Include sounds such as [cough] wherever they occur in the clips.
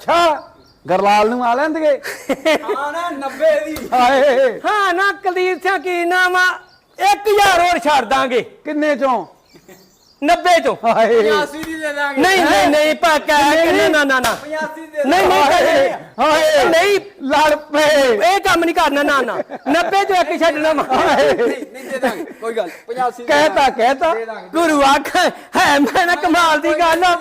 ਅੱਛਾ ਗਰਲਾਲ ਨੂੰ ਆ ਲੈਂਦਗੇ। ਹਾਂ ਨਾ 90 ਦੀ। ਹਾਏ। ਹਾਂ ਨਾ ਕੁਲਦੀਪ ਸਿੰਘ ਕੀ ਨਾਮ ਆ? 1000 ਹੋਰ ਛੱਡ ਦਾਂਗੇ। ਕਿੰਨੇ ਚੋਂ? 90 ਚੋਂ। ਹਾਏ। 85 ਦੀ ਦੇ ਦਾਂਗੇ। ਨਹੀਂ ਨਹੀਂ ਨਹੀਂ ਪਾਕਾ ਨਾ ਨਾ ਨਾ ਨਾ। 85 ਦੇ ਨਹੀਂ ਨਹੀਂ ਹਾਏ ਹਾਏ। ਨਹੀਂ। ਲੜ ਪਏ ਇਹ ਕੰਮ ਨਹੀਂ ਕਰਨਾ ਨਾ ਨਾ। 90 ਚੋਂ ਇੱਕ ਛੱਡਣਾ ਵਾ ਹਾਏ। ਨਹੀਂ ਨਹੀਂ ਦੇ ਦਾਂਗੇ। ਕੋਈ ਗੱਲ 85 ਦੇ ਕਹਿਤਾ ਕਹਿਤਾ। ਦੇ ਦਾਂਗੇ। ਗੁਰੂ ਆਖ ਹੈ ਮੈਂ ਨਾ ਕਮਾਲ ਦੀ ਗੱਲ ਆ।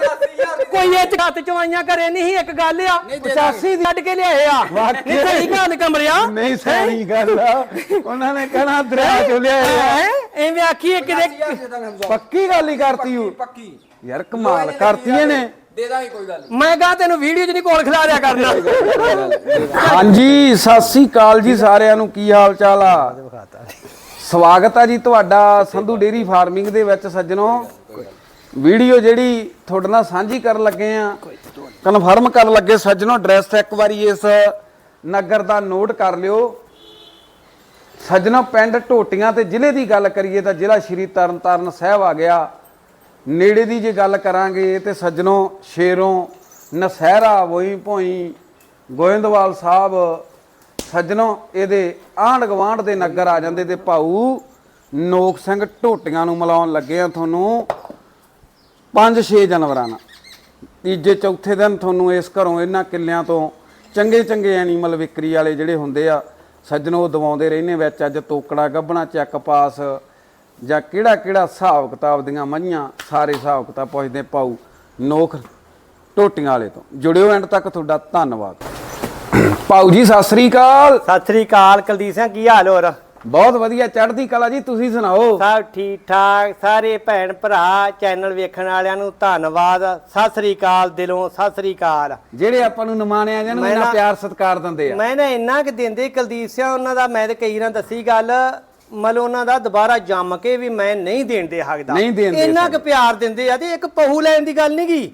ਕੋਈ ਇਹ ਹੱਥ ਚਵਾਈਆਂ ਕਰੇ ਨਹੀਂ ਇੱਕ ਗੱਲ ਆ। ਨਹੀਂ ਦੇ 85 ਦੀ ਕੱਢ ਕੇ ਲਿਆਏ ਆ। ਵਾਕਈ। ਨਹੀਂ ਸਹੀ ਗੱਲ ਕਮਰਿਆ। ਨਹੀਂ ਸਹੀ ਗੱਲ ਆ। ਉਹਨਾਂ ਨੇ ਕਹਿਣਾ ਦਰਿਆ ਚੋਂ ਲਿਆਏ ਆ। ਹੈ? ਐਵੇਂ ਆਖੀਏ ਕਿਤੇ 85 ਦੇ ਦਾਂਗੇ ਹਮਜ਼ਾ। ਪੱਕੀ ਗੱਲ ਹੀ ਕਰਤੀ ਪੱਕੀ ਯਾਰ ਕਮਾਲ ਕਰਤੀ ਇਹਨੇ ਦੇ ਦਾਂਗੇ ਕੋਈ ਗੱਲ ਮੈਂ ਕਹਾ ਤੈਨੂੰ ਵੀਡੀਓ 'ਚ ਨਹੀਂ ਕੋਲ ਖਿਲਾ ਦਿਆ ਕਰਨਾ। ਹਾਂਜੀ ਸਤਿ ਸ੍ਰੀ ਅਕਾਲ ਜੀ ਸਾਰਿਆਂ ਨੂੰ। ਕੀ ਹਾਲ ਚਾਲ ਆ ਸਵਾਗਤ ਆ ਜੀ ਤੁਹਾਡਾ ਸੰਧੂ ਡੇਰੀ ਫਾਰਮਿੰਗ ਦੇ ਵਿੱਚ ਸੱਜਣੋ। ਵੀਡੀਓ ਜਿਹੜੀ ਤੁਹਾਡੇ ਨਾਲ ਸਾਂਝੀ ਕਰਨ ਲੱਗੇ ਆ ਕਨਫਰਮ ਕਰਨ ਲੱਗੇ। ਸੱਜਣੋ ਐਡਰੈਸ ਇੱਕ ਵਾਰੀ ਇਸ ਨਗਰ ਦਾ ਨੋਟ ਕਰ ਲਿਓ। ਸੱਜਣੋ ਪਿੰਡ ਢੋਟੀਆਂ ਤੇ ਜ਼ਿਲ੍ਹੇ ਦੀ ਗੱਲ ਕਰੀਏ ਤਾਂ ਜ਼ਿਲ੍ਹਾ ਸ਼੍ਰੀ ਤਰਨਤਾਰਨ ਸਾਹਿਬ ਆ ਗਿਆ। ਨੇੜੇ ਦੀ ਜੇ ਗੱਲ ਕਰਾਂਗੇ ਤੇ ਸੱਜਣੋ, ਸ਼ੇਰੋਂ, ਨਸਹਿਰਾ, ਵੋਈ ਭੋਈ, ਗੋਇੰਦਵਾਲ ਸਾਹਿਬ, ਸੱਜਣੋ, ਇਹਦੇ ਆਂਢ ਗਵਾਂਢ ਦੇ ਨਗਰ ਆ ਜਾਂਦੇ ਤੇ ਭਾਊ ਨੋਕ ਸਿੰਘ ਢੋਟੀਆਂ ਨੂੰ ਮਿਲਾਉਣ ਲੱਗੇ ਆ ਤੁਹਾਨੂੰ ਪੰਜ ਛੇ ਜਾਨਵਰਾਂ ਨਾਲ। ਤੀਜੇ, ਚੌਥੇ ਦਿਨ ਤੁਹਾਨੂੰ ਇਸ ਘਰੋਂ ਇਹਨਾਂ ਕਿੱਲਿਆਂ ਤੋਂ ਚੰਗੇ ਚੰਗੇ ਐਨੀਮਲ ਵਿਕਰੀ ਵਾਲੇ ਜਿਹੜੇ ਹੁੰਦੇ ਆ, ਸੱਜਣੋ ਦਵਾਉਂਦੇ ਰਹਿੰਦੇ ਵਿੱਚ, ਅੱਜ ਤੋਕੜਾ ਗੱਭਣਾ, ਚੈੱਕ ਪਾਸ ਜਾਂ ਕਿਹੜਾ ਕਿਹੜਾ ਹਿਸਾਬ ਕਿਤਾਬ ਦੀਆਂ ਮਈਆਂ ਸਾਰੇ ਹਿਸਾਬ ਕਿਤਾਬ ਪੁੱਛਦੇ ਪਾਉ ਨੋਖ ਟੋਟੀਆਂ ਵਾਲੇ ਤੋਂ। ਜੁੜਿਓ ਐਂਡ ਤੱਕ ਤੁਹਾਡਾ ਧੰਨਵਾਦ। ਪਾਉ ਜੀ ਸਤਿ ਸ੍ਰੀ ਅਕਾਲ। ਸਤਿ ਸ੍ਰੀ ਅਕਾਲ ਕੁਲਦੀਪ ਸਿੰਘ ਕੀ ਹਾਲ ਹੋਰ? ਬਹੁਤ ਵਧੀਆ ਚੜ੍ਹਦੀ ਕਲਾ ਜੀ ਤੁਸੀਂ ਸੁਣਾਓ? ਸਭ ਠੀਕ ਠਾਕ ਸਾਰੇ ਭੈਣ ਭਰਾ ਚੈਨਲ ਵੇਖਣ ਵਾਲਿਆਂ ਨੂੰ ਧੰਨਵਾਦ। ਸਤਿ ਸ੍ਰੀ ਅਕਾਲ ਦਿਲੋਂ ਸਤਿ ਸ੍ਰੀ ਅਕਾਲ। ਜਿਹੜੇ ਆਪਾਂ ਨੂੰ ਨਿਮਾਣਿਆ ਇੰਨਾ ਨਾ- ਪਿਆਰ ਸਤਿਕਾਰ ਦਿੰਦੇ ਆ। ਮੈਂ ਨਾ ਇੰਨਾ ਕਿ ਦਿੰਦੇ ਕੁਲਦੀਪ ਸਿੰਘ ਉਹਨਾਂ ਦਾ ਮੈਂ ਤੇ ਕਈ ਰਾਂ ਦੱਸੀ ਗੱਲ ਮਤਲਬ ਉਹਨਾਂ ਦਾ ਦੁਬਾਰਾ ਜੰਮ ਕੇ ਵੀ ਮੈਂ ਨਹੀਂ ਦੇਣ ਦੇ ਹੱਕਦਾ ਨਹੀਂ ਦੇਣ ਦੇ ਇੰਨਾ ਕਿ ਪਿਆਰ ਦਿੰਦੇ ਆ ਤੇ ਇੱਕ ਪਹੂ ਲੈਣ ਦੀ ਗੱਲ ਨਹੀਂ ਗੀ।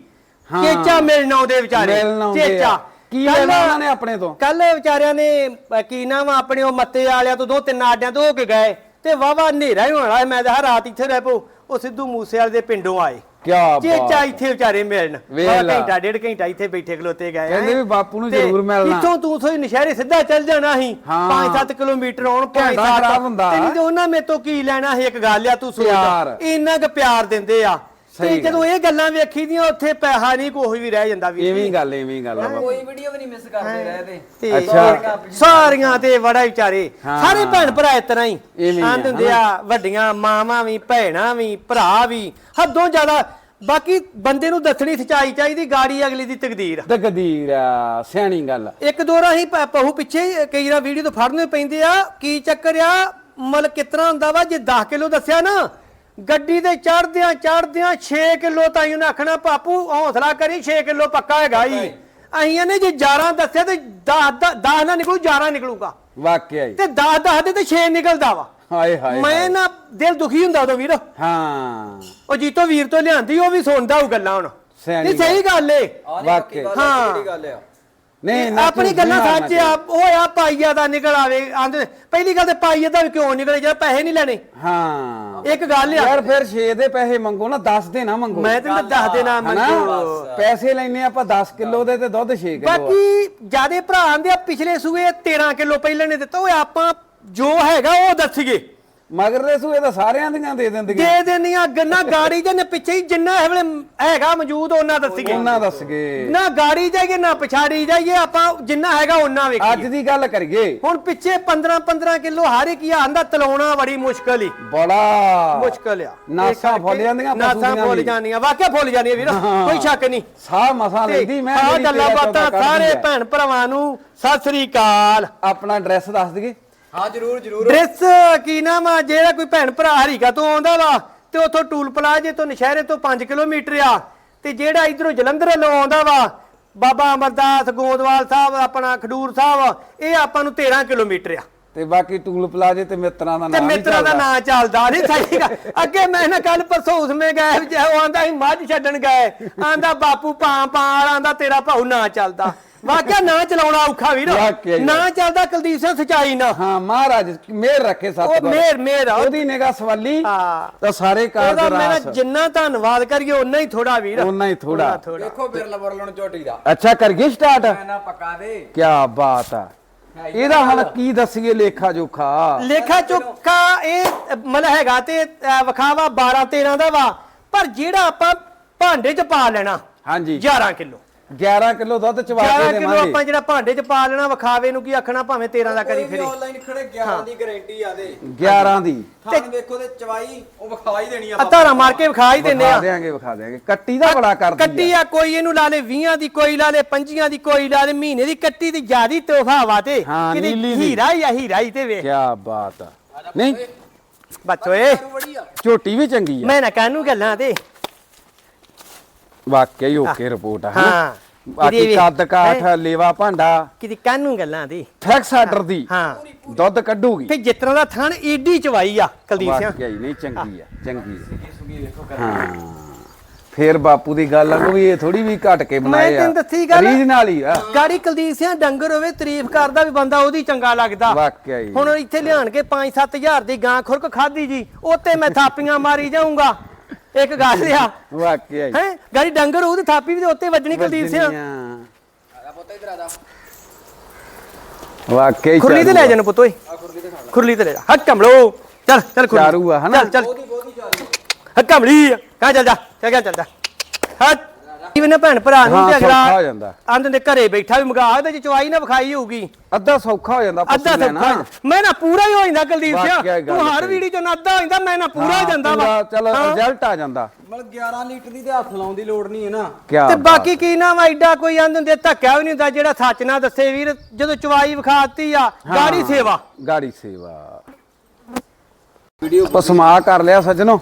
ਹਾਂ। ਚੇਚਾ ਮਿਲਣਾ ਉਹਦੇ ਵਿਚਾਰੇ। ਮਿਲਣ ਆਉਂਦੇ ਆ। ਚੇਚਾ। ਕੀ ਕੱਲ੍ਹ- ਲੈਣਾ ਉਹਨਾਂ ਨੇ ਆਪਣੇ ਤੋਂ? ਕੱਲ ਵਿਚਾਰਿਆਂ ਨੇ ਕੀ ਨਾਮ ਆ, ਆਪਣੇ ਉਹ ਮੱਤੇ ਵਾਲਿਆਂ ਤੋਂ ਦੋ ਤਿੰਨ ਆਡਿਆਂ ਤੋਂ ਹੋ ਕੇ ਗਏ। ਤੇ ਵਾਵਾ ਹਨੇਰਾ ਹੀ ਹੋਣ। ਮੈਂ ਤਾਂ ਰਾਤ ਇੱਥੇ ਰਹਿ ਪਊ। ਉਹ ਸਿੱਧੂ ਮੂਸੇ ਵਾਲੇ ਦੇ ਪਿੰਡੋਂ ਆਏ ਕੀ ਬਾਤ ਚੇਚਾ ਇੱਥੇ ਵਿਚਾਰੇ ਮਿਲਣ ਵੇਖ ਲਾ। ਘੰਟਾ ਡੇਢ ਘੰਟਾ ਇੱਥੇ ਬੈਠੇ ਖਲੋਤੇ ਗਏ ਕਹਿੰਦੇ ਹੈਂ। ਵੀ ਬਾਪੂ ਨੂੰ ਤੇ ਜ਼ਰੂਰ ਮਿਲਣਾ। ਇੱਥੋਂ ਤੂੰ ਸੋਈ ਨਸ਼ਹਿਰੇ ਸਿੱਧਾ ਚੱਲ ਜਾਣਾ ਸੀ ਹਾਂ। 5-7 ਕਿਲੋਮੀਟਰ ਆਉਣ ਘੰਟਾ ਖਰਾਬ ਹੁੰਦਾ। ਤੈਨੂੰ ਤੇ ਉਹਨਾਂ ਮੇ ਤੋਂ ਕੀ ਲੈਣਾ ਸੀ ਇੱਕ ਗੱਲ ਆ ਤੂੰ ਪਿਆਰ। ਸੋਚ ਇੰਨਾ ਕੁ ਪਿਆਰ ਦਿੰਦੇ ਆ ਤੇ। ਜਦੋਂ ਇਹ ਗੱਲਾਂ ਵੇਖੀ ਦੀਆਂ ਉੱਥੇ ਪੈਸਾ ਨਹੀਂ ਕੋਈ ਵੀ ਰਹਿ ਜਾਂਦਾ ਵੀ ਐਵੇਂ ਹੀ ਗੱਲ ਐਵੇਂ ਹੀ ਗੱਲ ਆ। ਕੋਈ ਵੀਡੀਓ ਵੀ ਨਹੀਂ ਮਿਸ ਕਰਦੇ ਰਹੇ ਤੇ ਤੇ ਅੱਛਾ। ਸਾਰੀਆਂ ਤੇ ਬੜਾ ਵਿਚਾਰੇ ਹਾਂ। ਸਾਰੇ ਭੈਣ ਭਰਾ ਇਸ ਤਰ੍ਹਾਂ ਹੀ ਇਵੇਂ ਹੀ ਆ, ਆਂਦੇ ਹੁੰਦੇ ਆ ਵੱਡੀਆਂ ਮਾਵਾਂ ਵੀ ਭੈਣਾਂ ਵੀ ਭਰਾ ਵੀ ਹੱਦੋਂ ਜ਼ਿਆਦਾ ਬਾਕੀ ਬੰਦੇ ਨੂੰ ਦੱਸਣੀ ਸਚਾਈ ਚਾਹੀਦੀ ਗਾੜੀ ਅਗਲੀ ਦੀ ਤਕਦੀਰ ਤਕਦੀਰ ਆ ਸਿਆਣੀ ਗੱਲ ਆ। ਇੱਕ ਦੋ ਰਾਹੀਂ ਪ- ਪਹੂ ਪਿੱਛੇ ਕਈ ਵਾਰ ਵੀਡੀਓ ਤੋਂ ਫੜਨੇ ਪੈਂਦੇ ਆ ਕੀ ਚੱਕਰ ਆ ਮਤਲਬ ਕਿਤਨਾ ਹੁੰਦਾ ਵਾ ਜੇ 10 ਕਿਲੋ ਦੱਸਿਆ ਨਾ ਗੱਡੀ ਤੇ ਚੜਦਿਆਂ ਚੜਦਿਆਂ 6 ਕਿਲੋ ਤਾਈ ਉਹਨੇ ਆਖਣਾ ਪਾਪੂ ਹੌਸਲਾ ਕਰੀ 6 ਕਿਲੋ ਪੱਕਾ ਹੈਗਾ ਹੀ। ਅਸੀਂ ਇਹਨੇ ਜੇ 11 ਦੱਸਿਆ ਤੇ 10 10 ਨਾ ਨਿਕਲੂ 11 ਨਿਕਲੂਗਾ। ਵਾਕਿਆ ਹੀ। ਤੇ 10 10 ਦੇ ਤੇ 6 ਨਿਕਲਦਾ ਵਾ। ਹਾਏ ਹਾਏ ਮੈਂ। ਨਾ ਦਿਲ ਦੁਖੀ ਹੁੰਦਾ ਉਦੋਂ ਵੀਰ। ਹਾਂ। ਉਹ ਜੀਤੋ ਵੀਰ ਤੋਂ ਲਿਆਂਦੀ ਉਹ ਵੀ ਸੁਣਦਾ ਉਹ ਗੱਲਾਂ ਹੁਣ। ਨਹੀਂ ਸਹੀ ਗੱਲ। ਏ। ਆਹ ਨੀ ਵਾਕਈ। ਪੱਕੀ ਗੱਲ ਆ, ਹਾਂ। ਨਹੀਂ ਨਾ ਆਪਣੀ ਗੱਲਾਂ ਨਹੀਂ ਸੱਚ ਆ ਉਹ ਆ ਪਾਈਆ ਦਾ ਨਿਕਲ ਆਵੇ ਆਂਦੇ ਪਹਿਲੀ ਗੱਲ ਤੇ ਪਾਈਆ ਦਾ ਵੀ ਕਿਉਂ ਨਿਕਲੇ ਜੇ ਪੈਸੇ ਨਹੀਂ ਲੈਣੇ? ਹਾਂ। ਇੱਕ ਗੱਲ ਆ। ਯਾਰ ਫਿਰ 6 ਦੇ ਪੈਸੇ ਮੰਗੋ ਨਾ 10 ਦੇ ਨਾ ਮੰਗੋ। ਮੈਂ ਤੈਨੂੰ ਦੱਸ ਦੇਣਾ ਹਨਾ? ਮੰਜੂ ਪੈਸੇ ਲੈਨੇ ਆਪਾਂ 10 ਕਿਲੋ ਦੇ ਤੇ ਦੁੱਧ 6 ਕਿਲੋ ਬਾਕੀ ਜਿਆਦੇ ਭਰਾ ਆਂਦੇ ਆ ਪਿਛਲੇ ਸੂਏ 13 ਕਿਲੋ ਪਹਿਲਾਂ ਨੇ ਦਿੱਤਾ। ਉਹ ਆਪਾਂ ਜੋ ਹੈਗਾ ਉਹ ਦੱਸੀਏ। ਮਗਰ ਦੇ ਸੂਏ ਤਾਂ ਸਾਰਿਆਂ ਦੀਆਂ ਦੇ ਦਿੰਦੀਆਂ। ਦੇ ਦੇਣੀਆਂ ਗੰਨਾ ਗਾੜੀ ਦੇ ਨੇ ਪਿੱਛੇ ਹੀ ਜਿੰਨਾ ਹੈ ਵੇਲੇ ਹੈਗਾ ਮੌਜੂਦ ਉਹਨਾਂ ਦੱਸੀਏ ਉਹਨਾਂ ਦੱਸ ਗਏ। ਨਾ ਗਾੜੀ ਜਾਈਏ ਨਾ ਪਛਾੜੀ ਜਾਈਏ ਆਪਾਂ ਜਿੰਨਾ ਹੈਗਾ ਉਹਨਾਂ ਅੱਜ ਵੇਖੀਏ ਦੀ ਗੱਲ ਕਰੀਏ। ਹੁਣ ਪਿੱਛੇ 15 15 ਕਿਲੋ ਹਰ ਇੱਕ ਹੀ ਆਂਦਾ ਤਲਾਉਣਾ ਬੜੀ ਮੁਸ਼ਕਲ ਹੀ ਬੜਾ ਮੁਸ਼ਕਲ ਆ। ਨਾਸਾਂ ਫੁੱਲ ਜਾਂਦੀਆਂ ਨਾਸਾਂ ਫੁੱਲ। ਜਾਂਦੀਆਂ। ਵਾਕਿਆ ਫੁੱਲ ਜਾਂਦੀਆਂ ਵੀਰ। ਕੋਈ ਸ਼ੱਕ ਨਹੀਂ। ਸਾਹ ਮਸਾਂ ਲੈਂਦੀ ਮੈਂ ਆ ਗੱਲਾਂ ਬਾਤਾਂ ਸਾਰੇ। ਭੈਣ ਭਰਾਵਾਂ ਨੂੰ ਸਤਿ ਸ੍ਰੀ ਅਕਾਲ। ਆਪਣਾ ਐਡਰੈਸ ਦੱਸ ਦਈਏ। ਹਾਂ ਜਰੂਰ ਜਰੂਰ। ਡਰੈਸ ਕੀ ਨਾਮ ਆ? ਜਿਹੜਾ ਕੋਈ ਭੈਣ ਭਰਾ ਹਰੀਕਾ ਤੋਂ ਆਉਂਦਾ ਵਾ ਤੇ ਉਥੋਂ ਟੂਲ ਪਲਾਜੇ ਤੋਂ ਨਸ਼ਹਿਰੇ ਤੋਂ 5 ਕਿਲੋਮੀਟਰ ਆ ਤੇ ਜਿਹੜਾ ਇਧਰੋਂ ਜਲੰਧਰ ਵੱਲੋਂ ਆਉਂਦਾ ਵਾ ਬਾਬਾ ਅਮਰਦਾਸ ਗੋਦਵਾਲ ਸਾਹਿਬ ਆਪਣਾ ਖਡੂਰ ਸਾਹਿਬ ਇਹ ਆਪਾਂ ਨੂੰ 13 ਕਿਲੋਮੀਟਰ ਆ। ਤੇ ਬਾਕੀ ਟੂਲ ਪਲਾਜੇ ਤੇ ਮਿੱਤਰਾਂ ਦਾ ਤੇ ਨਾਮ ਮਿੱਤਰਾਂ ਦਾ ਨਾਂ ਚੱਲਦਾ ਨਹੀਂ ਸਹੀ ਗੱਲ। ਅੱਗੇ ਮੈਂ ਨਾ ਕੱਲ ਪਰਸੋਂ ਉਸਮੇ ਗਏ ਜੇ ਉਹ ਆਂਦਾ ਸੀ ਮੱਝ ਛੱਡਣ ਗਏ। ਆਂਦਾ ਬਾਪੂ ਪਾਂ ਪਾਂ ਆਂਦਾ ਤੇਰਾ ਭਾਉ ਨਾਂ ਚੱਲਦਾ। ਵਾਕਿਆ ਨਾ ਚਲਾਉਣਾ ਔਖਾ ਵੀਰ। ਵਾਕਿਆ ਹੀ। ਨਾ ਚੱਲਦਾ ਕੁਲਦੀਪ ਸਿੰਘ ਸਚਾਈ ਨਾ। ਹਾਂ ਮਹਾਰਾਜ ਮਿਹਰ ਰੱਖੇ ਉਹ ਸਤਿਗੁਰ ਮੇਰ ਮੇਰ ਆ। ਉਹਦੀ ਨਿਗਾਹ ਸਵਾਲੀ ਹਾਂ। ਤਾਂ ਸਾਰੇ ਕਾਰਜ ਉਹਦਾ ਮੇਰਾ ਰਾਸ। ਜਿੰਨਾ ਧੰਨਵਾਦ ਕਰੀਏ ਉਨਾ ਹੀ ਥੋੜਾ ਵੀਰ। ਉਨਾ ਹੀ ਥੋੜਾ ਉਨਾ ਥੋੜਾ ਦੇਖੋ ਬਿਰਲ ਬਰਲਣ ਝੋਟੀ ਦਾ। ਅੱਛਾ ਕਰੀਏ ਸਟਾਰਟ ਮੈਂ ਨਾ ਪੱਕਾ ਦੇ। ਕੀ ਬਾਤ ਆ। ਇਹਦਾ ਹੁਣ ਕੀ ਦੱਸੀਏ ਲੇਖਾ ਜੋਖਾ? ਲੇਖਾ ਚੁੱਕਾ ਇਹ ਮਤਲਬ ਹੈਗਾ ਤੇ ਅਹ, ਵਿਖਾਵਾ 12 13 ਦਾ ਵਾ। ਪਰ ਜਿਹੜਾ ਆਪਾਂ ਭਾਂਡੇ 'ਚ ਪਾ ਲੈਣਾ ਹਾਂਜੀ। 11 ਕਿਲੋ। 11 ਕਿਲੋ ਦੁੱਧ ਚਵਾ 11 ਕੇ ਕਿਲੋ ਆਪਾਂ ਜਿਹੜਾ ਭਾਂਡੇ 'ਚ ਪਾ ਲੈਣਾ ਵਿਖਾਵੇ ਨੂੰ ਕੀ ਆਖਣਾ ਭਾਵੇਂ 13 ਦਾ ਕਰੀ ਫਿਰੇ। ਆਨਲਾਈਨ ਖੜੇ 11 ਦੀ ਗਾਰੰਟੀ ਆ ਦੇ। 11 ਦੀ। ਥਾਣ ਵੇਖੋ ਤੇ ਚਵਾਈ ਉਹ ਵਿਖਾ ਹੀ ਦੇਣੀ ਆ ਅਧਾਰਾ ਮਾਰ ਕੇ ਵਿਖਾ ਹੀ ਦਿੰਨੇ ਵਿਖਾ ਆ ਦੇਾਂਗੇ ਵਿਖਾ ਦੇਾਂਗੇ ਕੱਟੀ ਦਾ ਬੜਾ ਕਰਦੀ ਕੱਟੀ ਆ ਕੋਈ ਇਹਨੂੰ ਲਾ ਲੇ 20 ਦੀ ਕੋਈ ਲਾ ਲੇ 25 ਦੀ ਕੋਈ ਲਾ ਲੇ ਮਹੀਨੇ ਦੀ ਕੱਟੀ ਦੀ ਜਿਆਦੀ ਤੋਹਫਾ ਵਾ ਤੇ। ਹਾਂ, ਕਿਤੇ ਨੀਲੀ ਦੀ। ਹੀਰਾ ਹੀ ਆ ਹੀਰਾ ਹੀ ਤੇ ਵੇ ਕੀ ਬਾਤ ਆ। ਨਹੀਂ। ਝੋਟੀ ਵੀ ਚੰਗੀ ਆ। ਮੈਂ ਨਾ ਕਾਹਨੂੰ ਗੱਲਾਂ ਤੇ। ਵਾਕਿਆ ਹੀ ਓਕੇ ਰਿਪੋਰਟ ਆ? ਹਾਂ। ਬਾਕੀ ਇਹਦੀ ਕੱਦ ਕਾਠ? ਲੇਵਾ ਭਾਂਡਾ। ਕਿਤੇ ਕਾਹਨੂੰ ਗੱਲਾਂ ਤੇ ਫੈਕਸ ਆਰਡਰ ਦੀ। ਹਾਂ। ਦੁੱਧ ਕੱਢੂਗੀ। ਤੇ ਜਿਸ ਤਰ੍ਹਾਂ ਦਾ ਥਣ ਏਡੀ ਚਵਾਈ ਆ ਕੁਲਦੀਪ ਸਿੰਘ। ਵਾਕਿਆ ਹੀ ਨਹੀਂ ਚੰਗੀ ਆ ਚੰਗੀ ਆ। ਹਾਂ। ਫੇਰ ਬਾਪੂ ਦੀ ਗੱਲ ਆ ਵੀ ਇਹ ਥੋੜੀ ਵੀ ਘਟ ਕੇ ਬਣਾਏ ਆ। ਤੈਨੂੰ ਦੱਸੀ ਗੱਲ। ਰੀਝ ਨਾਲ ਹੀ ਆ। ਗਾੜੀ ਕੁਲਦੀਪ ਸਿੰਘ ਡੰਗਰ ਹੋਵੇ ਤਾਰੀਫ ਕਰਦਾ ਵੀ ਬੰਦਾ ਉਹਦੀ ਚੰਗਾ ਲੱਗਦਾ। ਵਾਕਿਆ ਹੀ। ਹੁਣ ਇੱਥੇ ਲਿਆਣ ਕੇ 5-7000 ਦੀ ਗਾਂ ਖੁਰਕ ਖਾਦੀ ਜੀ ਉੱਤੇ ਮੈਂ ਥਾਪੀਆਂ ਮਾਰੀ ਜਾਊਂਗਾ। ਇੱਕ ਗੱਲ ਆ। ਵਾਕਿਆ ਹੀ। ਹੈ? ਗਾੜੀ ਡੰਗਰ ਉਹਦੀ ਥਾਪੀ ਵੀ ਤੇ ਉੱਤੇ ਵੱਜਣੀ ਕੁਲਦੀਪ ਸਿੰਘ। ਵੱਜਣੀਆਂ। ਆ। ਪੁੱਤ ਇਧਰ ਆ ਜਾ। ਵਾਕਿਆ ਹੀ ਖੁਰਲੀ ਤੇ ਲੈ ਜਾਣ ਪੁੱਤ ਓਏ। ਖੁਰਲੀ ਤੇ ਲੈ। ਜਾ। ਹੱਟ ਕਮਲੋ ਚੱਲ ਚੱਲ ਖੁਰਲੀ। ਚਾਰੂ ਆ, ਹਨਾ? ਚੱਲ ਚੱਲ। ਬਹੁਤੀ ਬਹੁਤੀ ਚਾਲੀ ਹੱਟ ਕਮਲੀ ਕਹਾਂ ਚੱਲ ਜਾ ਚੱਲ ਚੱਲ ਜਾ। ਹੱਟ ਇਵਨ ਭੈਣ ਭਰਾ ਨੂੰ ਹਾਂ, ਤੇ ਅਗਲਾ ਸੌਖਾ ਹੋ ਜਾਂਦਾ। ਆਂਦੇ ਦੇ ਘਰੇ ਬੈਠਾ ਵੀ ਮੰਗਾ ਉਹਦੇ ਚ ਚਵਾਈ ਨਾ ਵਿਖਾਈ ਹੋਊਗੀ। ਅੱਧਾ ਸੌਖਾ ਹੋ ਜਾਂਦਾ ਅੱਧਾ ਲੈਣਾ ਸੌਖਾ ਮੈਂ ਨਾ ਪੂਰਾ ਹੀ ਹੋ ਜਾਂਦਾ ਕੁਲਦੀਪ ਵਾਕਿਆ ਗੱਲ ਤੂੰ ਹਰ ਸਹੀ। ਵੀਡੀਓ ਚ ਨਾ ਅੱਧਾ ਹੋ ਜਾਂਦਾ ਮੈਂ ਨਾ ਪੂਰਾ ਹੋ ਜਾਂਦਾ ਵਾ। ਪੂਰਾ, ਚਲੋ ਹਾਂ। ਰਿਜ਼ਲਟ ਆ ਜਾਂਦਾ। ਮਤਲਬ 11 ਲੀਟਰ ਦੀ ਤੇ ਹੱਥ ਲਾਉਣ ਦੀ ਲੋੜ ਨਹੀਂ ਹੈ ਨਾ। ਤੇ ਬਾਕੀ ਕੀ ਨਾ ਵਾ ਐਡਾ ਕੋਈ ਆਂਦੇ ਹੁੰਦੇ ਧੱਕਿਆ ਵੀ ਨਹੀਂ ਹੁੰਦਾ ਜਿਹੜਾ ਸੱਚ ਨਾ ਦੱਸੇ ਵੀਰ ਜਦੋਂ ਚਵਾਈ ਵਿਖਾਤੀ ਆ ਗਾੜੀ ਸੇਵਾ। ਗਾੜੀ ਸੇਵਾ। ਵੀਡੀਓ ਪਸਮਾ ਕਰ ਲਿਆ ਸੱਜਣੋ।